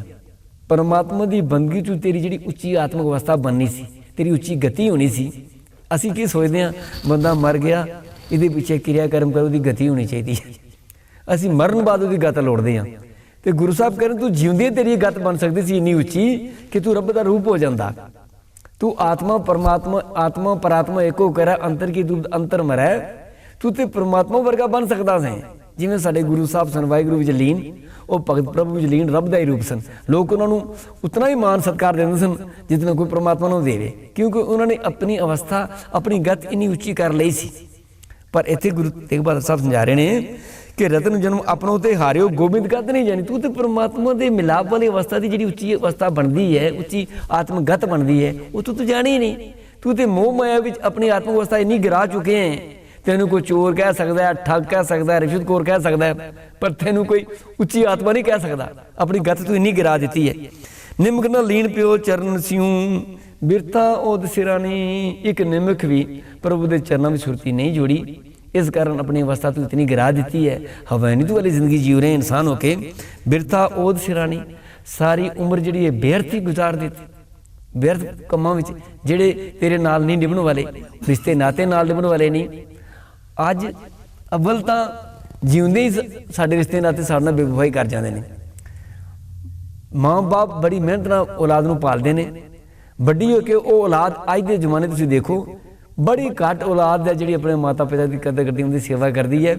ਪਰਮਾਤਮਾ ਦੀ ਬੰਦਗੀ ਚ ਤੇਰੀ ਜਿਹੜੀ ਉੱਚੀ ਆਤਮਿਕ ਅਵਸਥਾ ਬਣਨੀ ਸੀ, ਤੇਰੀ ਉੱਚੀ ਗਤੀ ਹੋਣੀ ਸੀ, ਅਸੀਂ ਕੀ ਸੋਚਦੇ ਹਾਂ, ਬੰਦਾ ਮਰ ਗਿਆ, ਇਹਦੇ ਪਿੱਛੇ ਕਿਰਿਆ ਕਰਮ ਕਰੋ ਦੀ ਗਤੀ ਹੋਣੀ ਚਾਹੀਦੀ ਹੈ। ਅਸੀਂ ਮਰਨ ਬਾਅਦ ਉਹਦੀ ਗਤ ਲੋੜਦੇ ਹਾਂ। ਤੇ ਗੁਰੂ ਸਾਹਿਬ ਕਹਿੰਦੇ ਤੂੰ ਜਿਉਂਦੀ ਤੇਰੀ ਗਤ ਬਣ ਸਕਦੀ ਸੀ ਇੰਨੀ ਉੱਚੀ ਕਿ ਤੂੰ ਰੱਬ ਦਾ ਰੂਪ ਹੋ ਜਾਂਦਾ। ਤੂੰ ਆਤਮਾ, ਪਰਮਾਤਮਾ, ਆਤਮਾ, ਪਰਾਤਮਾ, ਏਕੋ ਕਰੈ ਅੰਤਰ ਕੀ ਦੁਬਦ ਅੰਤਰ ਮਰੈ। ਤੂੰ ਤੇ ਪਰਮਾਤਮਾ ਵਰਗਾ ਬਣ ਸਕਦਾ ਸੀ। ਜਿਵੇਂ ਸਾਡੇ ਗੁਰੂ ਸਾਹਿਬ ਸਨ, ਵਾਹਿਗੁਰੂ ਵਿੱਚ ਲੀਨ, ਉਹ ਭਗਤ ਪ੍ਰਭੂ ਵਿੱਚ ਲੀਨ ਰੱਬ ਦਾ ਹੀ ਰੂਪ ਸਨ। ਲੋਕ ਉਹਨਾਂ ਨੂੰ ਉਤਨਾ ਹੀ ਮਾਨ ਸਤਕਾਰ ਦਿੰਦੇ ਸਨ ਜਿਤਨਾ ਕੋਈ ਪਰਮਾਤਮਾ ਨੂੰ ਦੇਵੇ, ਕਿਉਂਕਿ ਉਹਨਾਂ ਨੇ ਆਪਣੀ ਅਵਸਥਾ, ਆਪਣੀ ਗਤ ਇੰਨੀ ਉੱਚੀ ਕਰ ਲਈ ਸੀ। ਪਰ ਇੱਥੇ ਗੁਰੂ ਤੇਗ ਬਹਾਦਰ ਸਾਹਿਬ ਸਮਝਾ ਰਹੇ ਨੇ ਕਿ ਰਤਨ ਜਨਮ ਆਪਣੋ ਤੇ ਹਾਰਿਓ, ਗੋਬਿੰਦ ਗੱਤ ਨਹੀਂ ਜਾਣੀ। ਤੂੰ ਤੇ ਪਰਮਾਤਮਾ ਦੇ ਮਿਲਾਪ ਵਾਲੀ ਅਵਸਥਾ ਦੀ ਜਿਹੜੀ ਉੱਚੀ ਅਵਸਥਾ ਬਣਦੀ ਹੈ, ਉੱਚੀ ਆਤਮਗਤ ਬਣਦੀ ਹੈ ਉਹ ਤੂੰ ਤੂੰ ਜਾਣੀ ਹੀ ਨਹੀਂ। ਤੂੰ ਤੇ ਮੋਹ ਮਾਇਆ ਵਿੱਚ ਆਪਣੀ ਆਤਮ ਅਵਸਥਾ ਇੰਨੀ ਗਿਰਾ ਚੁੱਕੇ ਹੈ। ਤੈਨੂੰ ਕੋਈ ਚੋਰ ਕਹਿ ਸਕਦਾ ਹੈ, ਠੱਗ ਕਹਿ ਸਕਦਾ ਹੈ ਰਿਸ਼ਵਤਖੋਰ ਕਹਿ ਸਕਦਾ ਹੈ, ਪਰ ਤੈਨੂੰ ਕੋਈ ਉੱਚੀ ਆਤਮਾ ਨਹੀਂ ਕਹਿ ਸਕਦਾ। ਆਪਣੀ ਗੱਤ ਤੂੰ ਇੰਨੀ ਗਿਰਾ ਦਿੱਤੀ ਹੈ। ਨਿਮਕ ਨਾਲ ਲੀਨ ਪਿਓ ਚਰਨ ਸਿਉ ਬਿਰਤਾ ਉਹਦ ਸਿਰਾਨੀ ਇੱਕ ਨਿਮਕ ਵੀ ਪ੍ਰਭੂ ਦੇ ਚਰਨਾਂ ਵਿੱਚ ਸੁਰਤੀ ਨਹੀਂ ਜੋੜੀ। ਇਸ ਕਾਰਨ ਆਪਣੀ ਅਵਸਥਾ ਤੂੰ ਇਤਨੀ ਗਿਰਾ ਦਿੱਤੀ ਹੈ। ਹਵੈਨੀ ਤੂੰ ਵਾਲੀ ਜ਼ਿੰਦਗੀ ਜੀ ਰਹੇ ਇਨਸਾਨ ਹੋ ਕੇ। ਬਿਰਤਾ ਉਹਦ ਸਿਰਾਨੀ ਸਾਰੀ ਉਮਰ ਜਿਹੜੀ ਹੈ ਬੇਅਰਥੀ ਗੁਜ਼ਾਰ ਦਿੱਤੀ। ਬੇਅਰਥ ਕੰਮਾਂ ਵਿੱਚ ਜਿਹੜੇ ਤੇਰੇ ਨਾਲ ਨਹੀਂ ਨਿਭਣ ਵਾਲੇ, ਰਿਸ਼ਤੇ ਨਾਤੇ ਨਾਲ ਨਿਭਣ ਵਾਲੇ ਨਹੀਂ ਅੱਜ ਅਵਲ ਤਾਂ ਜਿਉਂਦੇ ਹੀ ਸਾਡੇ ਰਿਸ਼ਤੇ ਨਾਤੇ ਸਾਡੇ ਨਾਲ ਬੇਵਫਾਈ ਕਰ ਜਾਂਦੇ ਨੇ। ਮਾਂ-ਬਾਪ ਬੜੀ ਮਿਹਨਤ ਨਾਲ ਔਲਾਦ ਨੂੰ ਪਾਲਦੇ ਨੇ। ਵੱਡੀ ਹੋ ਕੇ ਉਹ ਔਲਾਦ ਅੱਜ ਦੇ ਜ਼ਮਾਨੇ ਤੁਸੀਂ ਦੇਖੋ, ਬੜੀ ਘੱਟ ਔਲਾਦ ਹੈ ਜਿਹੜੀ ਆਪਣੇ ਮਾਤਾ ਪਿਤਾ ਦੀ ਕਦਰ ਕਰਦੀ ਉਹਦੀ ਸੇਵਾ ਕਰਦੀ ਹੈ।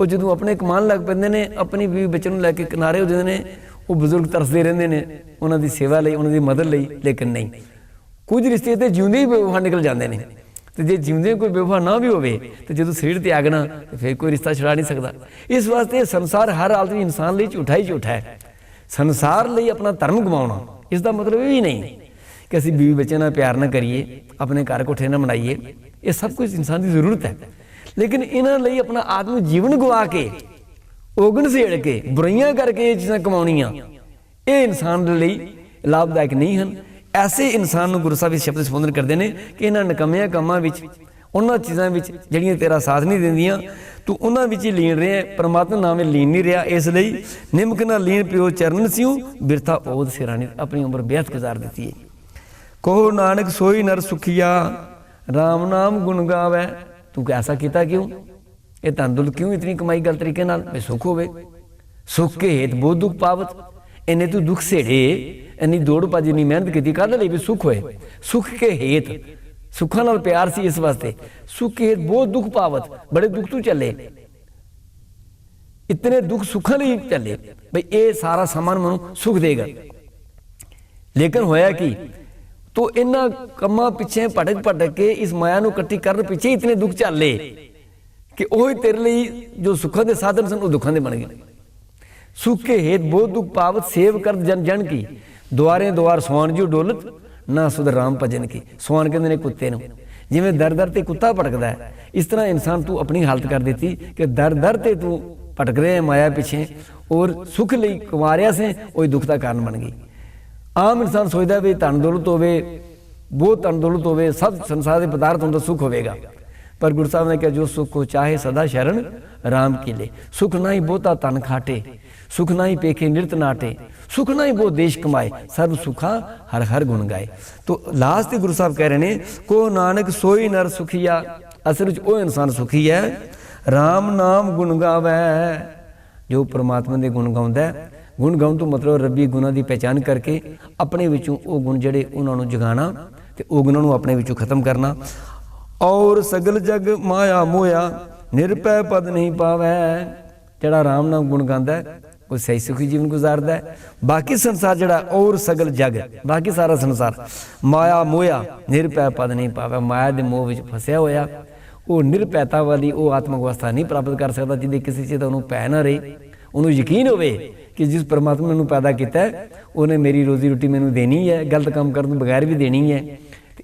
ਉਹ ਜਦੋਂ ਆਪਣੇ ਕਮਾਨ ਲੱਗ ਪੈਂਦੇ ਨੇ, ਆਪਣੀ ਵੀ ਬੱਚੇ ਨੂੰ ਲੈ ਕੇ ਕਿਨਾਰੇ ਹੋ ਜਾਂਦੇ ਨੇ, ਉਹ ਬਜ਼ੁਰਗ ਤਰਸਦੇ ਰਹਿੰਦੇ ਨੇ, ਉਹਨਾਂ ਦੀ ਸੇਵਾ ਲਈ, ਉਹਨਾਂ ਦੀ ਮਦਦ ਲਈ, ਲੇਕਿਨ ਨਹੀਂ। ਕੁਝ ਰਿਸ਼ਤੇ ਤੇ ਜਿਉਂਦੇ ਹੀ ਬੇਵਫਾ ਨਿਕਲ ਜਾਂਦੇ ਨੇ। ਤੇ ਜੇ ਜਿਉਂਦੇ ਕੋਈ ਬੇਵਫਾ ਨਾ ਵੀ ਹੋਵੇ, ਤੇ ਜਦੋਂ ਸਰੀਰ ਤੇ ਆਗਣਾ, ਤੇ ਫਿਰ ਕੋਈ ਰਿਸ਼ਤਾ ਛੁਡਾ ਨਹੀਂ ਸਕਦਾ। ਇਸ ਵਾਸਤੇ ਸੰਸਾਰ ਹਰ ਹਾਲਤ ਵਿੱਚ ਇਨਸਾਨ ਲਈ ਝੂਠਾ ਹੀ ਝੂਠਾ ਹੈ। ਸੰਸਾਰ ਲਈ ਆਪਣਾ ਧਰਮ ਗਵਾਉਣਾ ਇਸ ਦਾ ਮਤਲਬ ਇਹ ਵੀ ਨਹੀਂ ਕਿ ਅਸੀਂ ਬੀਵੀ ਬੱਚੇ ਨਾਲ ਪਿਆਰ ਨਾ ਕਰੀਏ, ਆਪਣੇ ਘਰ ਕੋਠੇ ਨਾ ਬਣਾਈਏ। ਇਹ ਸਭ ਕੁਝ ਇਨਸਾਨ ਦੀ ਜ਼ਰੂਰਤ ਹੈ। ਲੇਕਿਨ ਇਹਨਾਂ ਲਈ ਆਪਣਾ ਆਤਮ ਜੀਵਨ ਗਵਾ ਕੇ, ਔਗਣ ਸੇੜ ਕੇ, ਬੁਰਾਈਆਂ ਕਰਕੇ ਇਹ ਚੀਜ਼ਾਂ ਕਮਾਉਣੀਆਂ, ਇਹ ਇਨਸਾਨ ਦੇ ਲਈ ਲਾਭਦਾਇਕ ਨਹੀਂ ਹਨ। ਐਸੇ ਇਨਸਾਨ ਨੂੰ ਗੁਰੂ ਸਾਹਿਬ ਇਸ ਸ਼ਬਦ ਸੰਬੋਧਨ ਕਰਦੇ ਨੇ ਕਿ ਇਹਨਾਂ ਨਕਮਿਆਂ ਕੰਮਾਂ ਵਿੱਚ, ਉਹਨਾਂ ਚੀਜ਼ਾਂ ਵਿੱਚ ਜਿਹੜੀਆਂ ਤੇਰਾ ਸਾਥ ਨਹੀਂ ਦਿੰਦੀਆਂ, ਤੂੰ ਉਹਨਾਂ ਵਿੱਚ ਹੀ ਲੀਨ ਰਿਹਾ, ਪਰਮਾਤਮਾ ਨਾਮ ਲੀਨ ਨਹੀਂ ਰਿਹਾ, ਇਸ ਲਈ ਨਿਮਕ ਨਾਲ ਲੀਨ ਪਿਓ ਚਰਨ ਸਿਉ, ਬਿਰਥਾ ਓਦ ਸਿਰਾਣੀ ਆਪਣੀ ਉਮਰ ਬੇਅਤ ਗੁਜ਼ਾਰ ਦਿੱਤੀ ਹੈ। ਕਹੋ ਨਾਨਕ ਸੋਈ ਨਰ ਸੁਖੀਆ RAM ਨਾਮ ਗੁਣ ਗਾਵੇ। ਤੂੰ ਐਸਾ ਕੀਤਾ ਕਿਉਂ? ਇਹ ਤੰਦੁਲ ਕਿਉਂ ਇਤਨੀ ਕਮਾਈ ਗਲਤ ਤਰੀਕੇ ਨਾਲ? ਵੀ ਸੁਖ ਹੋਵੇ। ਸੁਖ ਕੇ ਹੇਤ ਬਹੁਤ ਦੁੱਖ ਪਾਵਤ। ਇਹਨੇ ਤੂੰ ਦੁੱਖ ਸੇੜੇ। ਇੰਨੀ ਦੌੜ ਭੱਜ, ਇੰਨੀ ਮਿਹਨਤ ਕੀਤੀ, ਕਾਹਦੇ ਲਈ ਵੀ ਸੁਖ ਹੋਏ? ਸੁਖ ਕੇ ਹੇਤ। ਸੁੱਖਾਂ ਨਾਲ ਪਿਆਰ ਸੀ ਇਸ ਵਾਸਤੇ। ਸੁਖ ਕੇ ਹੇਤ, ਬਹੁਤ ਦੁੱਖ ਪਾਵਤ ਬੜੇ ਦੁੱਖ ਤੂੰ ਚੱਲੇ। ਇਤਨੇ ਦੁੱਖ ਸੁੱਖਾਂ ਲਈ ਚੱਲੇ। ਬਈ ਇਹ ਸਾਰਾ ਸਮਾਨ ਮੈਨੂੰ ਸੁਖ ਦੇਗਾ। ਲੇਕਿਨ ਹੋਇਆ ਕਿ? ਤੋ ਇਹਨਾਂ ਕੰਮਾਂ ਪਿੱਛੇ ਭਟਕ ਭਟਕ ਕੇ ਇਸ ਮਾਇਆ ਨੂੰ ਇਕੱਠੀ ਕਰਨ ਪਿੱਛੇ ਇਤਨੇ ਦੁੱਖ ਝੱਲੇ ਕਿ ਉਹ ਹੀ ਤੇਰੇ ਲਈ ਜੋ ਸੁੱਖਾਂ ਦੇ ਸਾਧਨ ਸਨ, ਉਹ ਦੁੱਖਾਂ ਦੇ ਬਣ ਗਏ। ਸੁੱਖ ਕੇ ਹੇਤ, ਬਹੁਤ ਦੁੱਖ ਪਾਵਤ ਸੇਵ ਕਰ ਜਨ ਜਨ ਕੀ? ਦੁਆਰੇ ਦੁਆਰ ਸਵਾਨ ਜੀ ਡੋਲਤ, ਨਾ ਸੁਧ ਰਾਮ ਭਜਨ ਕੀ। ਸਵਾਨ ਕਹਿੰਦੇ ਨੇ ਕੁੱਤੇ ਨੂੰ, ਜਿਵੇਂ ਦਰ ਦਰ ਤੇ ਕੁੱਤਾ ਭਟਕਦਾ ਹੈ, ਇਸ ਤਰ੍ਹਾਂ ਇਨਸਾਨ ਤੂੰ ਆਪਣੀ ਹਾਲਤ ਕਰ ਦਿੱਤੀ ਕਿ ਦਰ ਦਰ ਤੇ ਤੂੰ ਭਟਕ ਰਿਹਾ ਹੈ ਮਾਇਆ ਪਿੱਛੇ, ਔਰ ਸੁਖ ਲਈ ਕੁਮਾਰਿਆ ਸੇ, ਉਹ ਦੁੱਖ ਦਾ ਕਾਰਨ ਬਣ ਗਈ। ਆਮ ਇਨਸਾਨ ਸੋਚਦਾ ਵੀ ਧਨ ਦੌਲਤ ਹੋਵੇ, ਬਹੁਤ ਧਨ ਦੌਲਤ ਹੋਵੇ, ਸਭ ਸੰਸਾਰ ਦੇ ਪਦਾਰਥ ਹੁੰਦਾ ਸੁਖ ਹੋਵੇਗਾ। ਪਰ ਗੁਰੂ ਸਾਹਿਬ ਨੇ ਕਿਹਾ, ਜੋ ਸੁਖ ਕੋ ਚਾਹੇ ਸਦਾ ਸ਼ਰਨ, ਰਾਮ ਕੀ ਲੈ। ਸੁਖ ਨਾ ਹੀ ਬਹੁਤਾ ਤਨ ਖਾਟੇ ਸੁਖ ਨਾ ਹੀ ਪੇਖੇ ਨਿਰਤ ਨਾਟੇ ਸੁਖ ਨਾ ਹੀ ਬਹੁਤ ਦੇਸ਼ ਕਮਾਏ। ਸਰਬ ਸੁਖਾ ਹਰ ਹਰ ਗੁਣ ਗਾਏ। ਤੋ ਲਾਸਟ ਤੇ ਗੁਰੂ ਸਾਹਿਬ ਕਹਿ ਰਹੇ ਨੇ, ਕੋ ਨਾਨਕ ਸੋਈ ਨਰ ਸੁਖੀਆ, ਅਸਲ ਵਿੱਚ ਉਹ ਇਨਸਾਨ ਸੁਖੀ ਹੈ। RAM ਨਾਮ ਗੁਣ ਗਾਵੇ, ਜੋ ਪ੍ਰਮਾਤਮਾ ਦੇ ਗੁਣ ਗਾਉਂਦਾ ਹੈ। ਗੁਣ ਗਾਉਣ ਤੋਂ ਮਤਲਬ ਰੱਬੀ ਗੁਣਾਂ ਦੀ ਪਹਿਚਾਨ ਕਰਕੇ ਆਪਣੇ ਵਿੱਚੋਂ ਉਹ ਗੁਣ ਜਿਹੜੇ ਉਹਨਾਂ ਨੂੰ ਜਗਾਣਾ ਤੇ ਉਹ ਗੁਣਾਂ ਨੂੰ ਆਪਣੇ ਵਿੱਚੋਂ ਖਤਮ ਕਰਨਾ। ਔਰ ਸਗਲ ਜਗ ਮਾਇਆ ਮੋਇਆ, ਨਿਰਪੈ ਪਦ ਨਹੀਂ ਪਾਵੈ। ਜਿਹੜਾ ਰਾਮ ਨਾਮ ਗੁਣ ਗਾਉਂਦਾ ਹੈ ਉਹ ਸਹੀ ਸੁਖੀ ਜੀਵਨ ਗੁਜ਼ਾਰਦਾ ਹੈ। ਬਾਕੀ ਸੰਸਾਰ ਜਿਹੜਾ ਔਰ ਸਗਲ ਜਗ ਬਾਕੀ ਸਾਰਾ ਸੰਸਾਰ। ਮਾਇਆ ਮੋਇਆ ਨਿਰਪੈ ਪਦ ਨਹੀਂ ਪਾਵੈ। ਮਾਇਆ ਦੇ ਮੋਹ ਵਿੱਚ ਫਸਿਆ ਹੋਇਆ। ਉਹ ਨਿਰਪੈਤਾ ਵਾਲੀ ਉਹ ਆਤਮਿਕ ਅਵਸਥਾ ਨਹੀਂ ਪ੍ਰਾਪਤ ਕਰ ਸਕਦਾ ਜਿਹਦੇ ਕਿਸੇ ਚੀਜ਼ ਦਾ ਉਹਨੂੰ ਪੈ ਨਾ ਰਹੇ। ਉਹਨੂੰ ਯਕੀਨ ਹੋਵੇ ਕਿ ਜਿਸ ਪਰਮਾਤਮਾ ਨੇ ਮੈਨੂੰ ਪੈਦਾ ਕੀਤਾ ਉਹਨੇ ਮੇਰੀ ਰੋਜ਼ੀ ਰੋਟੀ ਮੈਨੂੰ ਦੇਣੀ ਹੈ, ਗਲਤ ਕੰਮ ਕਰਨ ਤੋਂ ਬਗੈਰ ਵੀ ਦੇਣੀ ਹੈ।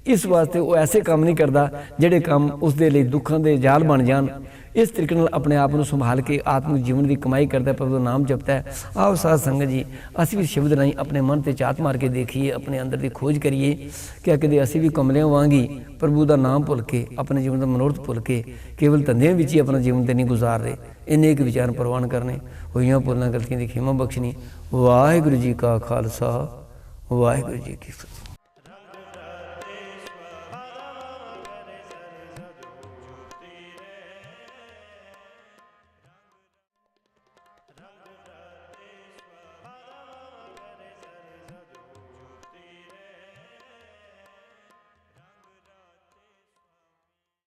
ਇਸ ਵਾਸਤੇ ਉਹ ਐਸੇ ਕੰਮ ਨਹੀਂ ਕਰਦਾ ਜਿਹੜੇ ਕੰਮ ਉਸ ਦੇ ਲਈ ਦੁੱਖਾਂ ਦੇ ਜਾਲ ਬਣ ਜਾਣ। ਇਸ ਤਰੀਕੇ ਨਾਲ ਆਪਣੇ ਆਪ ਨੂੰ ਸੰਭਾਲ ਕੇ ਆਤਮਿਕ ਜੀਵਨ ਦੀ ਕਮਾਈ ਕਰਦਾ ਪ੍ਰਭੂ ਦਾ ਨਾਮ ਜਪਦਾ ਹੈ। ਆਓ ਸਾਧ ਸੰਗਤ ਜੀ, ਅਸੀਂ ਵੀ ਸ਼ਬਦ ਰਾਹੀਂ ਆਪਣੇ ਮਨ ਤੇ ਚਾਤ ਮਾਰ ਕੇ ਦੇਖੀਏ, ਆਪਣੇ ਅੰਦਰ ਦੀ ਖੋਜ ਕਰੀਏ ਕਿ ਕਦੇ ਅਸੀਂ ਵੀ ਕਮਲਿਆਂ ਵਾਂਗੀ ਪ੍ਰਭੂ ਦਾ ਨਾਮ ਭੁੱਲ ਕੇ, ਆਪਣੇ ਜੀਵਨ ਦਾ ਮਨੋਰਥ ਭੁੱਲ ਕੇ, ਕੇਵਲ ਧੰਦਿਆਂ ਵਿੱਚ ਹੀ ਆਪਣਾ ਜੀਵਨ ਤੇ ਨਹੀਂ ਗੁਜ਼ਾਰ ਰਹੇ। ਇੰਨੇ ਇੱਕ ਵਿਚਾਰ ਪ੍ਰਵਾਨ ਕਰਨੇ, ਹੋਈਆਂ ਭੁੱਲਾਂ ਗਲਤੀਆਂ ਦੀ ਖਿਮਾ ਬਖਸ਼ਣੀ। ਵਾਹਿਗੁਰੂ ਜੀ ਕਾ ਖਾਲਸਾ, ਵਾਹਿਗੁਰੂ ਜੀ ਕੀ ਫਤਿਹ।